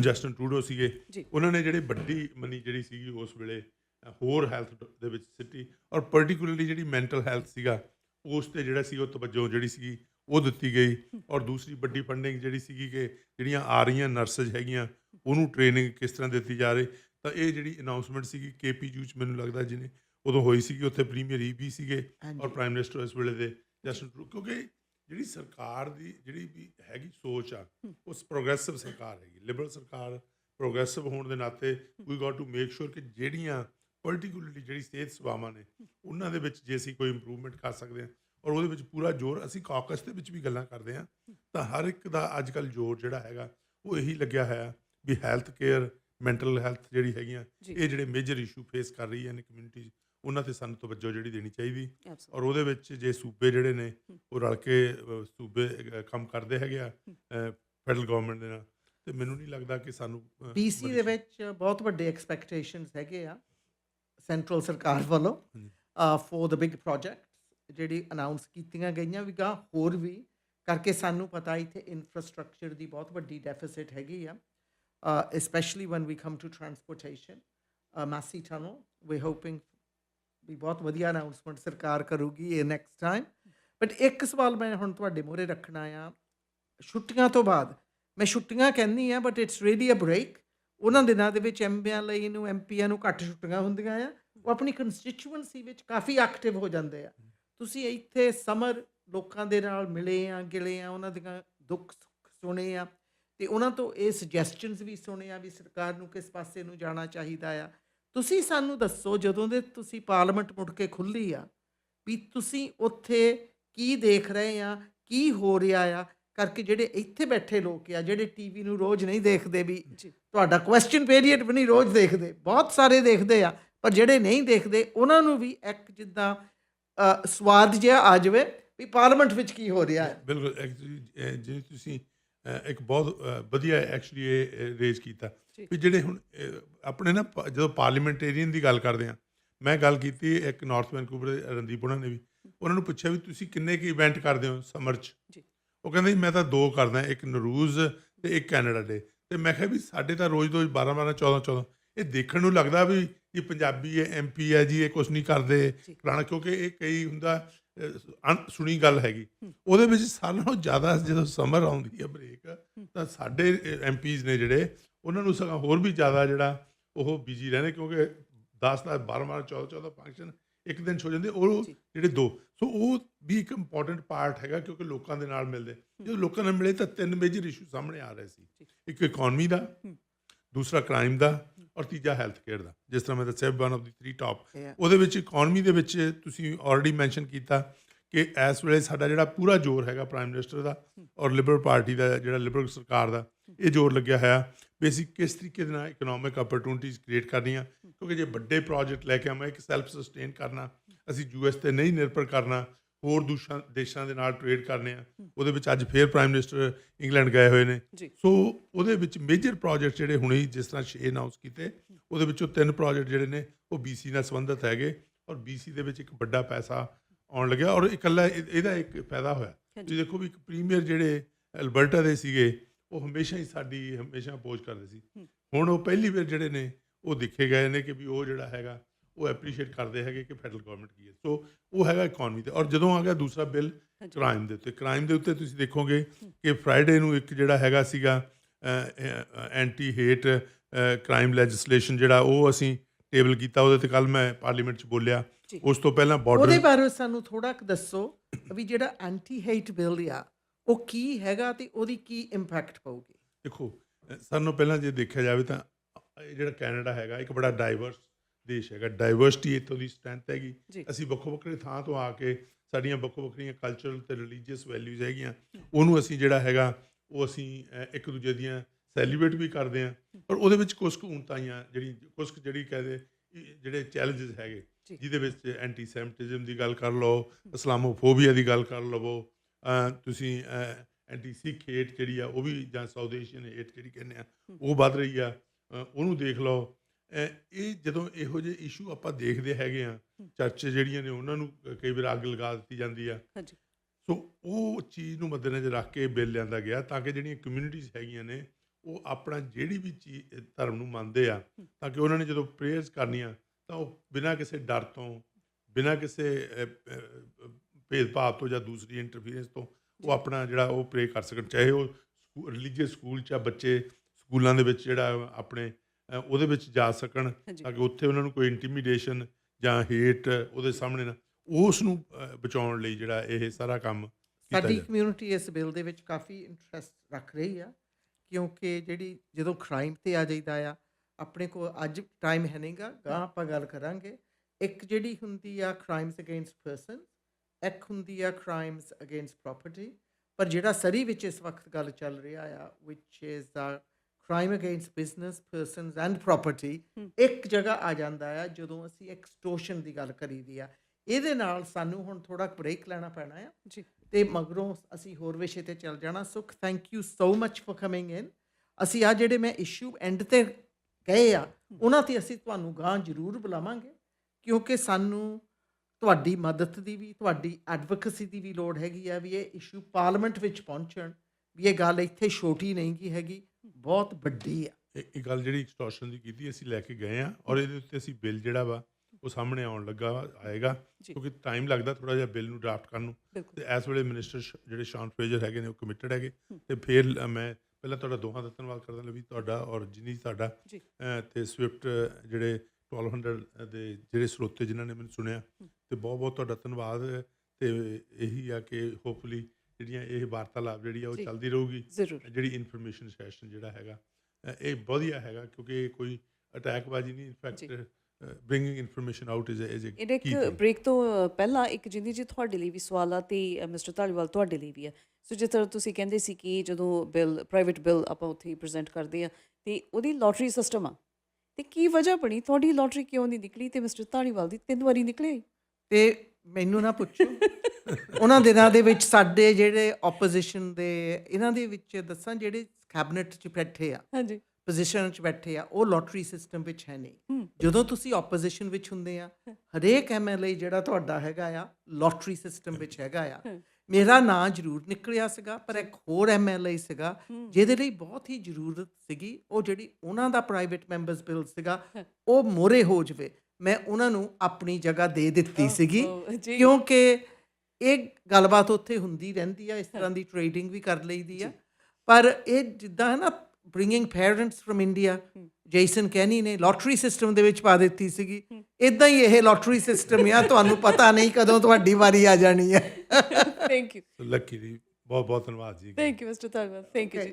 Justin Trudeau ਸੀਗੇ ਜੀ। ਉਹਨਾਂ ਨੇ ਜਿਹੜੀ ਵੱਡੀ ਮਨੀ ਜਿਹੜੀ ਸੀਗੀ ਉਸ ਵੇਲੇ ਹੋਰ ਹੈਲਥ ਦੇ ਵਿੱਚ ਸਿੱਟੀ ਔਰ ਪਾਰਟਿਕੂਲਰਲੀ ਜਿਹੜੀ ਮੈਂਟਲ ਹੈਲਥ ਸੀਗਾ ਉਸ ਤੇ ਜਿਹੜਾ ਸੀ ਉਹ ਤਵੱਜੋ ਜਿਹੜੀ ਸੀਗੀ ਉਹ ਦਿੱਤੀ ਗਈ। ਔਰ ਦੂਸਰੀ ਵੱਡੀ ਫੰਡਿੰਗ ਜਿਹੜੀ ਸੀਗੀ ਕਿ ਜਿਹੜੀਆਂ ਆ ਰਹੀਆਂ ਨਰਸਸ ਹੈਗੀਆਂ ਉਹਨੂੰ ਟ੍ਰੇਨਿੰਗ ਕਿਸ ਤਰ੍ਹਾਂ ਦਿੱਤੀ ਜਾ ਰਹੀ? ਤਾਂ ਇਹ ਜਿਹੜੀ ਅਨਾਉਂਸਮੈਂਟ ਸੀਗੀ ਕੇਪੀਯੂ ਚ ਮੈਨੂੰ ਲੱਗਦਾ ਜਿਹਨੇ ਉਦੋਂ ਹੋਈ ਸੀਗੀ ਉੱਥੇ ਪ੍ਰੀਮੀਅਰ ਈ ਵੀ ਸੀਗੇ। ਔਰ ਪ੍ਰਾਈਮ ਮਿਨਿਸਟਰ ਇਸ ਵੇਲੇ ਦੇ ਜਸਟਨ ਟਰੂ ਕਿਉਂਕਿ ਜਿਹੜੀ ਸਰਕਾਰ ਦੀ ਜਿਹੜੀ ਵੀ ਹੈਗੀ ਸੋਚ ਆ ਉਸ ਪ੍ਰੋਗਰੈਸਿਵ ਸਰਕਾਰ ਹੈਗੀ ਲਿਬਰਲ ਸਰਕਾਰ ਪ੍ਰੋਗਰੈਸਿਵ ਹੋਣ ਦੇ ਨਾਤੇ ਵੀ ਗਾਟ ਟੂ ਮੇਕ ਸ਼ੋਰ ਕਿ ਜਿਹੜੀਆਂ ਪਾਰਟਿਕੂਲਰਲੀ ਜਿਹੜੀ ਸਿਹਤ ਸੇਵਾਵਾਂ ਨੇ ਉਹਨਾਂ ਦੇ ਵਿੱਚ ਜੇ ਅਸੀਂ ਕੋਈ ਇੰਪਰੂਵਮੈਂਟ ਕਰ ਸਕਦੇ ਹਾਂ ਔਰ ਉਹਦੇ ਵਿੱਚ ਪੂਰਾ ਜ਼ੋਰ ਅਸੀਂ ਕਾਕਸ ਦੇ ਵਿੱਚ ਵੀ ਗੱਲਾਂ ਕਰਦੇ ਹਾਂ ਤਾਂ ਹਰ ਇੱਕ ਦਾ ਅੱਜ ਕੱਲ ਜ਼ੋਰ ਜਿਹੜਾ ਹੈਗਾ ਉਹ ਇਹੀ ਲੱਗਿਆ ਹੋਇਆ ਵੀ ਹੈਲਥ ਕੇਅਰ ਮੈਂਟਲ ਹੈਲਥ ਜਿਹੜੀ ਹੈਗੀਆਂ। ਇਹ ਜਿਹੜੇ ਮੇਜਰ ਇਸ਼ੂ ਫੇਸ ਕਰ ਰਹੀ ਹੈ ਨੇ ਕਮਿਊਨਿਟੀ ਉਹਨਾਂ ਤੇ ਸਾਨੂੰ ਤਵੱਜੋ ਜਿਹੜੀ ਦੇਣੀ ਚਾਹੀਦੀ. ਔਰ ਉਹਦੇ ਵਿੱਚ ਜੇ ਸੂਬੇ ਜਿਹੜੇ ਨੇ ਉਹ ਰਲ ਕੇ ਸੂਬੇ ਕੰਮ ਕਰਦੇ ਹੈਗੇ ਆ ਫੈਡਰਲ ਗਵਰਨਮੈਂਟ ਦੇ ਨਾਲ ਤੇ ਮੈਨੂੰ ਨਹੀਂ ਲੱਗਦਾ ਕਿ ਸਾਨੂੰ ਬੜੀ ਦੇ ਵਿੱਚ ਬਹੁਤ ਵੱਡੇ ਐਕਸਪੈਕਟੇਸ਼ਨਸ ਹੈਗੇ ਆ ਸੈਂਟਰਲ ਸਰਕਾਰ ਵੱਲੋਂ। ਫॉर द ਬਿਗ ਪ੍ਰੋਜੈਕਟਸ ਜਿਹੜੀ ਅਨਾਉਂਸ ਕੀਤੀਆਂ ਗਈਆਂ ਵੀ ਗਾ ਹੋਰ ਵੀ ਕਰਕੇ ਸਾਨੂੰ ਪਤਾ ਇੱਥੇ ਇਨਫਰਾਸਟ੍ਰਕਚਰ ਦੀ ਬਹੁਤ ਵੱਡੀ ਡੈਫਿਸਿਟ ਹੈਗੀ ਆ specially when we come to transportation Massey tunnel we hoping ਵੀ ਬਹੁਤ ਵਧੀਆ ਅਨਾਉਂਸਮੈਂਟ ਸਰਕਾਰ ਕਰੂਗੀ ਇਹ ਨੈਕਸਟ ਟਾਈਮ ਬਟ ਇੱਕ ਸਵਾਲ ਮੈਂ ਹੁਣ ਤੁਹਾਡੇ ਮੂਹਰੇ ਰੱਖਣਾ ਆ ਛੁੱਟੀਆਂ ਤੋਂ ਬਾਅਦ ਮੈਂ ਛੁੱਟੀਆਂ ਕਹਿੰਦੀ ਆ but it's really a break ਉਹਨਾਂ ਦਿਨਾਂ ਦੇ ਵਿੱਚ ਐਮਪੀਆਂ ਲਈ ਨੂੰ ਐਮਪੀਆਂ ਨੂੰ ਘੱਟ ਛੁੱਟੀਆਂ ਹੁੰਦੀਆਂ ਆ। ਉਹ ਆਪਣੀ ਕੰਸਟੀਚੂਐਂਸੀ ਵਿੱਚ ਕਾਫੀ ਐਕਟਿਵ ਹੋ ਜਾਂਦੇ ਆ। ਤੁਸੀਂ ਇੱਥੇ ਸਮਰ ਲੋਕਾਂ ਦੇ ਨਾਲ ਮਿਲੇ ਆ, ਗਿਲੇ ਆ, ਉਹਨਾਂ ਦੀਆਂ ਦੁੱਖ ਸੁੱਖ ਸੁਣੇ ਆ। ਤੇ ਉਹਨਾਂ ਤੋਂ ਇਹ ਸੁਜੈਸਚਨਸ ਵੀ ਸੁਣੇ ਆ ਵੀ ਸਰਕਾਰ ਨੂੰ ਕਿਸ ਪਾਸੇ ਨੂੰ ਜਾਣਾ ਚਾਹੀਦਾ ਆ। ਤੁਸੀਂ ਸਾਨੂੰ ਦੱਸੋ, ਜਦੋਂ ਦੇ ਤੁਸੀਂ ਪਾਰਲੀਮੈਂਟ ਮੁੜ ਕੇ ਖੁੱਲੀ ਆ, ਵੀ ਤੁਸੀਂ ਉੱਥੇ ਕੀ ਦੇਖ ਰਹੇ ਆ, ਕੀ ਹੋ ਰਿਹਾ ਆ ਕਰਕੇ ਜਿਹੜੇ ਇੱਥੇ ਬੈਠੇ ਲੋਕ ਆ ਜਿਹੜੇ ਟੀਵੀ ਨੂੰ ਰੋਜ਼ ਨਹੀਂ ਦੇਖਦੇ ਵੀ ਤੁਹਾਡਾ ਕੁਐਸਚਨ ਪੀਰੀਅਡ ਵੀ ਨਹੀਂ ਰੋਜ਼ ਦੇਖਦੇ ਬਹੁਤ ਸਾਰੇ ਦੇਖਦੇ ਆ ਪਰ ਜਿਹੜੇ ਨਹੀਂ ਦੇਖਦੇ ਉਹਨਾਂ ਨੂੰ ਵੀ ਇੱਕ ਜਿੱਦਾਂ ਸਵਾਦ ਜਿਹਾ ਆ ਜਾਵੇ ਵੀ ਪਾਰਲੀਮੈਂਟ ਵਿੱਚ ਕੀ ਹੋ ਰਿਹਾ ਹੈ। ਬਿਲਕੁਲ ਐਕਚੁਅਲੀ ਜੇ ਤੁਸੀਂ ਇੱਕ ਬਹੁਤ ਵਧੀਆ ਐਕਚੁਅਲੀ ਇਹ ਰੇਜ਼ ਕੀਤਾ। ਵੀ ਜਿਹੜੇ ਹੁਣ ਆਪਣੇ ਨਾ ਜਦੋਂ ਪਾਰਲੀਮੈਂਟੇਰੀਅਨ ਦੀ ਗੱਲ ਕਰਦੇ ਆ ਮੈਂ ਗੱਲ ਕੀਤੀ ਇੱਕ ਨਾਰਥ ਵੈਨਕੂਵਰ ਦੇ ਰਣਦੀਪ ਉਹਨਾਂ ਨੇ ਵੀ। ਉਹਨਾਂ ਨੂੰ ਪੁੱਛਿਆ ਵੀ ਤੁਸੀਂ ਕਿੰਨੇ ਕੀ ਇਵੈਂਟ ਕਰਦੇ ਹੋ ਸਮਰ 'ਚ? ਜੀ। ਉਹ ਕਹਿੰਦੇ ਜੀ ਮੈਂ ਤਾਂ ਦੋ ਕਰਦਾ ਇੱਕ ਨਰੂਜ਼ ਤੇ ਇੱਕ ਕੈਨੇਡਾ ਡੇ। ਤੇ ਮੈਂ ਕਿਹਾ ਵੀ ਸਾਡੇ ਤਾਂ ਰੋਜ਼ ਰੋਜ਼ 12 12 14 14 ਇਹ ਦੇਖਣ ਨੂੰ ਲੱਗਦਾ ਵੀ ਇਹ ਪੰਜਾਬੀ ਹੈ ਐਮਪੀ ਹੈ ਜੀ ਇਹ ਕੁਝ ਨਹੀਂ ਕਰਦੇ। ਫਲਾਣਾ ਕਿਉਂਕਿ ਇਹ ਕਈ ਹੁੰਦਾ ਸੁਣੀ ਗੱਲ ਹੈਗੀ। ਉਹਦੇ ਵਿੱਚ ਸਾਰਿਆਂ ਨਾਲੋਂ ਜ਼ਿਆਦਾ ਜਦੋਂ ਸਮਰ ਆਉਂਦੀ ਹੈ ਬ੍ਰੇਕ ਤਾਂ ਸਾਡੇ ਐਮਪੀਜ਼ ਨੇ ਜਿਹੜੇ ਉਹਨਾਂ ਨੂੰ ਸਗੋਂ ਹੋਰ ਵੀ ਜ਼ਿਆਦਾ ਜਿਹੜਾ ਉਹ ਬਿਜ਼ੀ ਰਹਿੰਦੇ ਕਿਉਂਕਿ 10 ਦਾ 12 12 14 14 ਫੰਕਸ਼ਨ ਇੱਕ ਦਿਨ 'ਚ ਹੋ ਜਾਂਦੇ ਉਹ ਜੀ। ਜਿਹੜੇ ਦੋ ਸੋ ਉਹ ਵੀ ਇੱਕ ਇੰਪੋਰਟੈਂਟ ਪਾਰਟ ਹੈਗਾ ਕਿਉਂਕਿ ਲੋਕਾਂ ਦੇ ਨਾਲ ਮਿਲਦੇ। ਜਦੋਂ ਲੋਕਾਂ ਨਾਲ ਮਿਲੇ ਤਾਂ ਤਿੰਨ ਮੇਜਰ ਇਸ਼ੂ ਸਾਹਮਣੇ ਆ ਰਹੇ ਸੀ। ਇੱਕ ਇਕਨੋਮੀ ਦਾ ਦੂਸਰਾ ਕ੍ਰਾਈਮ ਦਾ ਔਰ ਤੀਜਾ ਹੈਲਥ ਕੇਅਰ ਦਾ। ਜਿਸ ਤਰ੍ਹਾਂ ਮੈਂ ਦੱਸਿਆ one of the three top Yeah. ਉਹਦੇ ਵਿੱਚ ਇਕਨੋਮੀ ਦੇ ਵਿੱਚ ਤੁਸੀਂ ਆਲਰੇਡੀ ਮੈਂਸ਼ਨ ਕੀਤਾ ਕਿ ਇਸ ਵੇਲੇ ਸਾਡਾ ਜਿਹੜਾ ਪੂਰਾ ਜ਼ੋਰ ਹੈਗਾ ਪ੍ਰਾਈਮ ਮਿਨਿਸਟਰ ਦਾ ਔਰ ਲਿਬਰਲ ਪਾਰਟੀ ਦਾ ਜਿਹੜਾ ਲਿਬਰਲ ਸਰਕਾਰ ਦਾ ਇਹ ਜ਼ੋਰ ਲੱਗਿਆ ਹੋਇਆ ਵੀ ਅਸੀਂ ਕਿਸ ਤਰੀਕੇ ਦੇ ਨਾਲ ਇਕਨੋਮਿਕ ਅਪਰਚੂਨਿਟੀਜ਼ ਕ੍ਰੀਏਟ ਕਰਨੀਆਂ ਕਿਉਂਕਿ ਜੇ ਵੱਡੇ ਪ੍ਰੋਜੈਕਟ ਲੈ ਕੇ ਆਵਾਂ ਇੱਕ ਸੈਲਫ ਸਸਟੇਨ ਕਰਨਾ ਅਸੀਂ ਯੂਐਸ ਤੇ ਨਹੀਂ ਨਿਰਭਰ ਕਰਨਾ ਹੋਰ ਦੂਸਰਾ ਦੇਸ਼ਾਂ ਦੇ ਨਾਲ ਟ੍ਰੇਡ ਕਰਨੇ ਆ ਉਹਦੇ ਵਿੱਚ ਅੱਜ ਫੇਰ ਪ੍ਰਾਈਮ ਮਿਨਿਸਟਰ ਇੰਗਲੈਂਡ ਗਏ ਹੋਏ ਨੇ। ਸੋ ਉਹਦੇ ਵਿੱਚ ਮੇਜਰ ਪ੍ਰੋਜੈਕਟ ਜਿਹੜੇ ਹੁਣੇ ਜਿਸ ਤਰ੍ਹਾਂ 6 ਅਨਾਉਂਸ ਕੀਤੇ ਉਹਦੇ ਵਿੱਚੋਂ ਤਿੰਨ ਪ੍ਰੋਜੈਕਟ ਜਿਹੜੇ ਨੇ ਉਹ BC ਨਾਲ ਸੰਬੰਧਿਤ ਹੈਗੇ ਔਰ BC ਦੇ ਵਿੱਚ ਇੱਕ ਵੱਡਾ ਪੈਸਾ ਆਉਣ ਲੱਗਿਆ ਔਰ ਇਕੱਲਾ ਇਹ- ਇਹਦਾ ਇੱਕ ਫਾਇਦਾ ਹੋਇਆ। ਤੁਸੀਂ ਦੇਖੋ ਵੀ ਇੱਕ ਪ੍ਰੀਮੀਅਰ ਜਿਹੜੇ ਅਲਬਰਟਾ ਦੇ ਸੀਗੇ ਉਹ ਹਮੇਸ਼ਾ ਹੀ ਸਾਡੀ ਹਮੇਸ਼ਾ ਅਪੋਜ਼ ਕਰਦੇ ਸੀ। ਹੁਣ ਉਹ ਪਹਿਲੀ ਵਾਰ ਜਿਹੜੇ ਨੇ ਉਹ ਦੇਖੇ ਗਏ ਨੇ ਕਿ ਵੀ ਉਹ ਜਿਹੜਾ ਹੈਗਾ ਉਹ ਐਪਰੀਸ਼ੀਏਟ ਕਰਦੇ ਹੈਗੇ ਕਿ ਫੈਡਰਲ ਗਵਰਨਮੈਂਟ ਕੀ ਹੈ। ਸੋ ਉਹ ਹੈਗਾ ਇਕਨੋਮੀ ਤੇ। ਔਰ ਜਦੋਂ ਆ ਗਿਆ ਦੂਸਰਾ ਬਿੱਲ ਕ੍ਰਾਈਮ ਦੇ ਉੱਤੇ। ਕ੍ਰਾਈਮ ਦੇ ਉੱਤੇ ਤੁਸੀਂ ਦੇਖੋਗੇ ਕਿ ਫਰਾਈਡੇ ਨੂੰ ਇੱਕ ਜਿਹੜਾ ਹੈਗਾ ਸੀਗਾ ਐਂਟੀ ਹੇਟ ਕ੍ਰਾਈਮ ਲੈਜਿਸਲੇਸ਼ਨ ਜਿਹੜਾ ਉਹ ਅਸੀਂ ਟੇਬਲ ਕੀਤਾ। ਉਹਦੇ ਤੇ ਕੱਲ ਮੈਂ ਪਾਰਲੀਮੈਂਟ 'ਚ ਬੋਲਿਆ। ਉਸ ਤੋਂ ਪਹਿਲਾਂ ਉਹਦੇ ਬਾਰਡਰ ਬਾਰੇ ਸਾਨੂੰ ਥੋੜਾ ਕੁ ਦੱਸੋ ਵੀ ਜਿਹੜਾ ਐਂਟੀ ਹੇਟ ਬਿੱਲ ਆ ਉਹ ਕੀ ਹੈਗਾ ਤੇ ਉਹਦੀ ਕੀ ਇੰਪੈਕਟ ਪਊਗੀ? ਦੇਖੋ ਅ, ਸਾਨੂੰ ਪਹਿਲਾਂ ਜੇ ਦੇਖਿਆ ਜਾਵੇ ਤਾਂ ਇਹ ਜਿਹੜਾ ਕੈਨੇਡਾ ਹੈਗਾ ਇੱਕ ਬੜਾ ਡਾਈਵਰਸ ਦੇਸ਼ ਹੈਗਾ। ਡਾਈਵਰਸਿਟੀ ਇੱਥੋਂ ਦੀ ਸਟਰੈਂਥ ਹੈਗੀ। ਜੀ। ਅਸੀਂ ਵੱਖੋ ਵੱਖਰੇ ਥਾਂ ਤੋਂ ਆ ਕੇ ਸਾਡੀਆਂ ਵੱਖੋ ਵੱਖਰੀਆਂ ਕਲਚਰਲ ਤੇ ਰਿਲੀਜੀਅਸ ਵੈਲਿਊਜ਼ ਹੈਗੀਆਂ। ਉਹਨੂੰ ਅਸੀਂ ਜਿਹੜਾ ਹੈਗਾ ਉਹ ਅਸੀਂ ਅ, ਇੱਕ ਦੂਜੇ ਦੀਆਂ ਸੈਲੀਬ੍ਰੇਟ ਵੀ ਕਰਦੇ ਹਾਂ। ਪਰ ਉਹਦੇ ਵਿੱਚ ਕੁਝ ਕੁ ਊਣਤਾਈਆਂ ਜਿਹੜੀ ਕੁਝ ਕੁ ਜਿਹੜੀ ਕਹਦੇ ਜਿਹੜੇ ਚੈਲੰਜਸ ਹੈਗੇ। ਜਿਹਦੇ ਵਿੱਚ ਐਂਟੀ ਸੈਮਟਿਜ਼ਮ ਦੀ ਗੱਲ ਕਰ ਲਓ ਇਸਲਾਮੋਫੋਬੀਆ ਦੀ ਗੱਲ ਕਰ ਲਵੋ ਤੁਸੀਂ ਐਂਟੀ ਸਿੱਖ ਹੇਟ ਜਿਹੜੀ ਆ ਉਹ ਵੀ ਜਾਂ ਸਾਊਥ ਏਸ਼ੀਅਨ ਹੇਟ ਜਿਹੜੀ ਕਹਿੰਦੇ ਆ ਉਹ ਵੱਧ ਰਹੀ ਆ ਉਹਨੂੰ ਦੇਖ ਲਓ। ਇਹ ਜਦੋਂ ਇਹੋ ਜਿਹੇ ਇਸ਼ੂ ਆਪਾਂ ਦੇਖਦੇ ਹੈਗੇ ਆ ਚਰਚ ਜਿਹੜੀਆਂ ਨੇ ਉਹਨਾਂ ਨੂੰ ਕਈ ਵਾਰ ਅੱਗ ਲਗਾ ਦਿੱਤੀ ਜਾਂਦੀ ਆ। ਸੋ ਉਹ ਚੀਜ਼ ਨੂੰ ਮੱਦੇਨਜ਼ਰ ਰੱਖ ਕੇ ਬਿੱਲ ਲਿਆਂਦਾ ਗਿਆ ਤਾਂ ਕਿ ਜਿਹੜੀਆਂ ਕਮਿਊਨਿਟੀਜ਼ ਹੈਗੀਆਂ ਨੇ ਉਹ ਆਪਣਾ ਜਿਹੜੀ ਵੀ ਚੀਜ਼ ਧਰਮ ਨੂੰ ਮੰਨਦੇ ਆ ਤਾਂ ਕਿ ਉਹਨਾਂ ਨੇ ਜਦੋਂ ਪ੍ਰੇਅਰਸ ਕਰਨੀਆਂ ਤਾਂ ਉਹ ਬਿਨਾਂ ਕਿਸੇ ਡਰ ਤੋਂ ਬਿਨਾਂ ਕਿਸੇ ਭੇਦਭਾਵ ਤੋਂ ਜਾਂ ਦੂਸਰੀ ਇੰਟਰਫੀਰੈਂਸ ਤੋਂ ਉਹ ਆਪਣਾ ਜਿਹੜਾ ਉਹ ਪ੍ਰੇ ਕਰ ਸਕਣ ਚਾਹੇ ਉਹ ਰਿਲੀਜੀਅਸ ਸਕੂਲ ਚ ਬੱਚੇ ਸਕੂਲਾਂ ਦੇ ਵਿੱਚ ਜਿਹੜਾ ਆਪਣੇ ਉਹਦੇ ਵਿੱਚ ਜਾ ਸਕਣ ਤਾਂ ਕਿ ਉੱਥੇ ਉਹਨਾਂ ਨੂੰ ਕੋਈ ਇੰਟੀਮੀਡੇਸ਼ਨ ਜਾਂ ਹੇਟ ਉਹਦੇ ਸਾਹਮਣੇ ਨਾ ਉਸ ਨੂੰ ਬਚਾਉਣ ਲਈ ਜਿਹੜਾ ਇਹ ਸਾਰਾ ਕੰਮ ਕੀਤਾ ਸਾਡੀ ਕਮਿਊਨਿਟੀ ਇਸ ਬਿੱਲ ਦੇ ਵਿੱਚ ਕਾਫੀ ਇੰਟਰਸਟ ਰੱਖ ਰਹੀ ਆ। ਕਿਉਂਕਿ ਜਿਹੜੀ ਜਦੋਂ ਕ੍ਰਾਈਮ ਤੇ ਆ ਜਾਈਦਾ ਆ ਆਪਣੇ ਕੋਲ ਅੱਜ ਟਾਈਮ ਹੈ ਨਹੀਂਗਾ ਗਾਂ ਆਪਾਂ ਗੱਲ ਕਰਾਂਗੇ ਇੱਕ ਜਿਹੜੀ ਹੁੰਦੀ ਆ ਕ੍ਰਾਈਮਸ ਅਗੇਂਸਟ ਪਰਸਨ ਇੱਕ ਹੁੰਦੀ ਆ ਕ੍ਰਾਈਮਸ ਅਗੇਂਸਟ ਪ੍ਰਾਪਰਟੀ ਪਰ ਜਿਹੜਾ ਸਰੀ ਵਿੱਚ ਇਸ ਵਕਤ ਗੱਲ ਚੱਲ ਰਿਹਾ ਆ which is the crime against business persons and property hmm. ਇੱਕ ਜਗ੍ਹਾ ਆ ਜਾਂਦਾ ਆ ਜਦੋਂ ਅਸੀਂ ਐਕਸਟੋਰਸ਼ਨ ਦੀ ਗੱਲ ਕਰੀਦੀ ਆ ਇਹਦੇ ਨਾਲ ਸਾਨੂੰ ਹੁਣ ਥੋੜਾ ਬ੍ਰੇਕ ਲੈਣਾ ਪੈਣਾ ਆ। ਜੀ। ਤੇ ਮਗਰੋਂ ਅਸੀਂ ਹੋਰ ਵਿਸ਼ੇ ਤੇ ਚੱਲ ਜਾਣਾ। Sukh thank you so much for coming in ਅਸੀਂ ਆ ਜਿਹੜੇ ਮੈਂ ਇਸ਼ੂ ਐਂਡ ਤੇ ਗਏ ਆ ਉਹਨਾਂ ਤੇ ਅਸੀਂ ਤੁਹਾਨੂੰ ਗਾਂ ਜ਼ਰੂਰ ਬੁਲਾਵਾਂਗੇ ਕਿਉਂਕਿ ਸਾਨੂੰ ਤੁਹਾਡੀ ਮਦਦ ਦੀ ਵੀ ਤੁਹਾਡੀ ਐਡਵੋਕੇਸੀ ਦੀ ਵੀ ਲੋੜ ਹੈਗੀ ਆ ਵੀ ਇਹ ਇਸ਼ੂ ਪਾਰਲੀਮੈਂਟ ਵਿੱਚ ਪਹੁੰਚਣ ਵੀ ਇਹ ਗੱਲ ਇੱਥੇ ਛੋਟੀ ਨਹੀਂ ਗੀ ਹੈਗੀ ਬਹੁਤ ਵੱਡੀ ਆ। ਇਹ ਇਹ ਗੱਲ ਜਿਹੜੀ ਐਕਸਟੋਰਸ਼ਨ ਦੀ ਕੀਤੀ ਅਸੀਂ ਲੈ ਕੇ ਗਏ ਆ ਔਰ ਇਹਦੇ ਉੱਤੇ ਅਸੀਂ ਬਿੱਲ ਜਿਹੜਾ ਵਾ ਉਹ ਸਾਹਮਣੇ ਆਉਣ ਲੱਗਾ ਆਏਗਾ। ਕਿਉਂਕਿ ਟਾਈਮ ਲੱਗਦਾ ਥੋੜਾ ਜਿਹਾ ਬਿੱਲ ਨੂੰ ਡਰਾਫਟ ਕਰਨ ਨੂੰ ਤੇ ਇਸ ਵੇਲੇ ਮਿਨਿਸਟਰ ਜਿਹੜੇ ਸ਼ਾਨ ਫਰੇਜਰ ਹੈਗੇ ਨੇ ਉਹ ਕਮਿਟਡ ਹੈਗੇ। ਤੇ ਫਿਰ ਮੈਂ ਪਹਿਲਾਂ ਤੁਹਾਡਾ ਦੋਹਾਂ ਦਾ ਧੰਨਵਾਦ ਕਰਦਾ ਲਵੀ ਤੁਹਾਡਾ ਔਰ ਜਿਨੀ ਤੁਹਾਡਾ ਤੇ ਸਵਿਫਟ ਜਿਹੜੇ 1200 ਦੇ ਜਿਹੜੇ ਸਰੋਤੇ ਜਿਨ੍ਹਾਂ ਨੇ ਮੈਨੂੰ ਸੁਣਿਆ। ਤੇ ਬਹੁਤ ਬਹੁਤ ਤੁਹਾਡਾ ਧੰਨਵਾਦ ਤੇ ਇਹੀ ਆ ਕਿ ਹੋਪਫੁਲੀ ਜਿਹੜੀਆਂ ਇਹ ਵਾਰਤਾਲਾਪ ਜਿਹੜੀ ਆ ਉਹ। ਚੱਲਦੀ ਰਹੂਗੀ ਜਿਹੜੀ ਇਨਫੋਰਮੇਸ਼ਨ ਸੈਸ਼ਨ ਜਿਹੜਾ ਹੈਗਾ ਇਹ ਵਧੀਆ ਹੈਗਾ ਕਿਉਂਕਿ ਇਹ ਕੋਈ ਅਟੈਕਬਾਜੀ ਨਹੀਂ in fact bringing information out is is ਇਹਦੇ ਇੱਕ ਬ੍ਰੇਕ ਤੋਂ ਪਹਿਲਾਂ ਇੱਕ ਜਿੰਦੀ ਜੀ ਤੁਹਾਡੇ ਲਈ ਵੀ ਸਵਾਲ ਆ ਤੇ ਮਿਸਟਰ ਧਾਲੀਵਾਲ ਤੁਹਾਡੇ ਲਈ ਵੀ ਆ। ਸੋ ਜਿਸ ਤਰ੍ਹਾਂ ਤੁਸੀਂ ਕਹਿੰਦੇ ਸੀ ਕਿ ਜਦੋਂ ਬਿੱਲ ਪ੍ਰਾਈਵੇਟ ਬਿੱਲ ਆਪਾਂ ਉੱਥੇ ਪ੍ਰੈਜ਼ੈਂਟ ਕਰਦੇ ਆ ਤੇ ਉਹਦੀ ਲੋਟਰੀ ਸਿਸਟਮ ਆ। ਤੇ ਕੀ ਵਜ੍ਹਾ ਬਣੀ? ਤੁਹਾਡੀ ਲੋਟਰੀ ਕਿਉਂ ਨਹੀਂ ਨਿਕਲੀ ਤੇ ਮਿਸਟਰ ਧਾਲੀਵਾਲ ਦੀ ਤਿੰਨ ਵਾਰੀ ਨਿਕਲੀ? ਤੇ ਮੈਨੂੰ ਨਾ ਪੁੱਛੋ ਉਹਨਾਂ ਦਿਨਾਂ ਦੇ ਵਿੱਚ ਸਾਡੇ ਜਿਹੜੇ ਆਪੋਜੀਸ਼ਨ ਦੇ ਇਹਨਾਂ ਦੇ ਵਿੱਚ ਦੱਸਾਂ ਜਿਹੜੇ ਕੈਬਨਿਟ 'ਚ ਬੈਠੇ ਆ। ਹਾਂਜੀ। ਪੋਜੀਸ਼ਨ 'ਚ ਬੈਠੇ ਆ ਉਹ ਲੋਟਰੀ ਸਿਸਟਮ ਵਿੱਚ ਹੈ ਨਹੀਂ। ਜਦੋਂ ਤੁਸੀਂ ਆਪੋਜੀਸ਼ਨ ਵਿੱਚ ਹੁੰਦੇ ਆ ਹਰੇਕ ਐਮਐਲਏ ਜਿਹੜਾ ਤੁਹਾਡਾ ਹੈਗਾ ਆ ਲੋਟਰੀ ਸਿਸਟਮ ਵਿੱਚ ਹੈਗਾ ਆ। ਮੇਰਾ ਨਾਂ ਜ਼ਰੂਰ ਨਿਕਲਿਆ ਸੀਗਾ ਪਰ ਇੱਕ ਹੋਰ ਐਮਐਲਏ ਸੀਗਾ। ਜਿਹਦੇ ਲਈ ਬਹੁਤ ਹੀ ਜ਼ਰੂਰਤ ਸੀਗੀ ਉਹ ਜਿਹੜੀ ਉਹਨਾਂ ਦਾ ਪ੍ਰਾਈਵੇਟ ਮੈਂਬਰਸ ਬਿੱਲ ਸੀਗਾ। ਉਹ ਮੋਰੇ ਹੋ ਜਵੇ। ਮੈਂ ਉਹਨਾਂ ਨੂੰ ਆਪਣੀ ਜਗ੍ਹਾ ਦੇ ਦਿੱਤੀ ਸੀਗੀ ਕਿਉਂਕਿ ਇਹ ਗੱਲਬਾਤ ਉੱਥੇ ਹੁੰਦੀ ਰਹਿੰਦੀ ਆ ਇਸ ਤਰ੍ਹਾਂ ਦੀ ਟ੍ਰੇਡਿੰਗ ਵੀ ਕਰ ਲਈਦੀ ਆ। ਪਰ ਇਹ ਜਿੱਦਾਂ ਹੈ ਨਾ bringing parents from India hmm. Jason Kenney ਨੇ ਲੋਟਰੀ ਸਿਸਟਮ ਦੇ ਵਿੱਚ ਪਾ ਦਿੱਤੀ ਸੀਗੀ। ਇਦਾਂ ਹੀ ਇਹ ਲੋਟਰੀ ਸਿਸਟਮ ਆ ਤੁਹਾਨੂੰ ਪਤਾ ਨਹੀਂ ਕਦੋਂ ਤੁਹਾਡੀ ਵਾਰੀ ਆ ਜਾਣੀ ਹੈ। ਥੈਂਕ ਯੂ ਲੱਕੀ ਜੀ ਬਹੁਤ ਬਹੁਤ ਧੰਨਵਾਦ ਜੀ। Thank you mister Dhaliwal thank you ਜੀ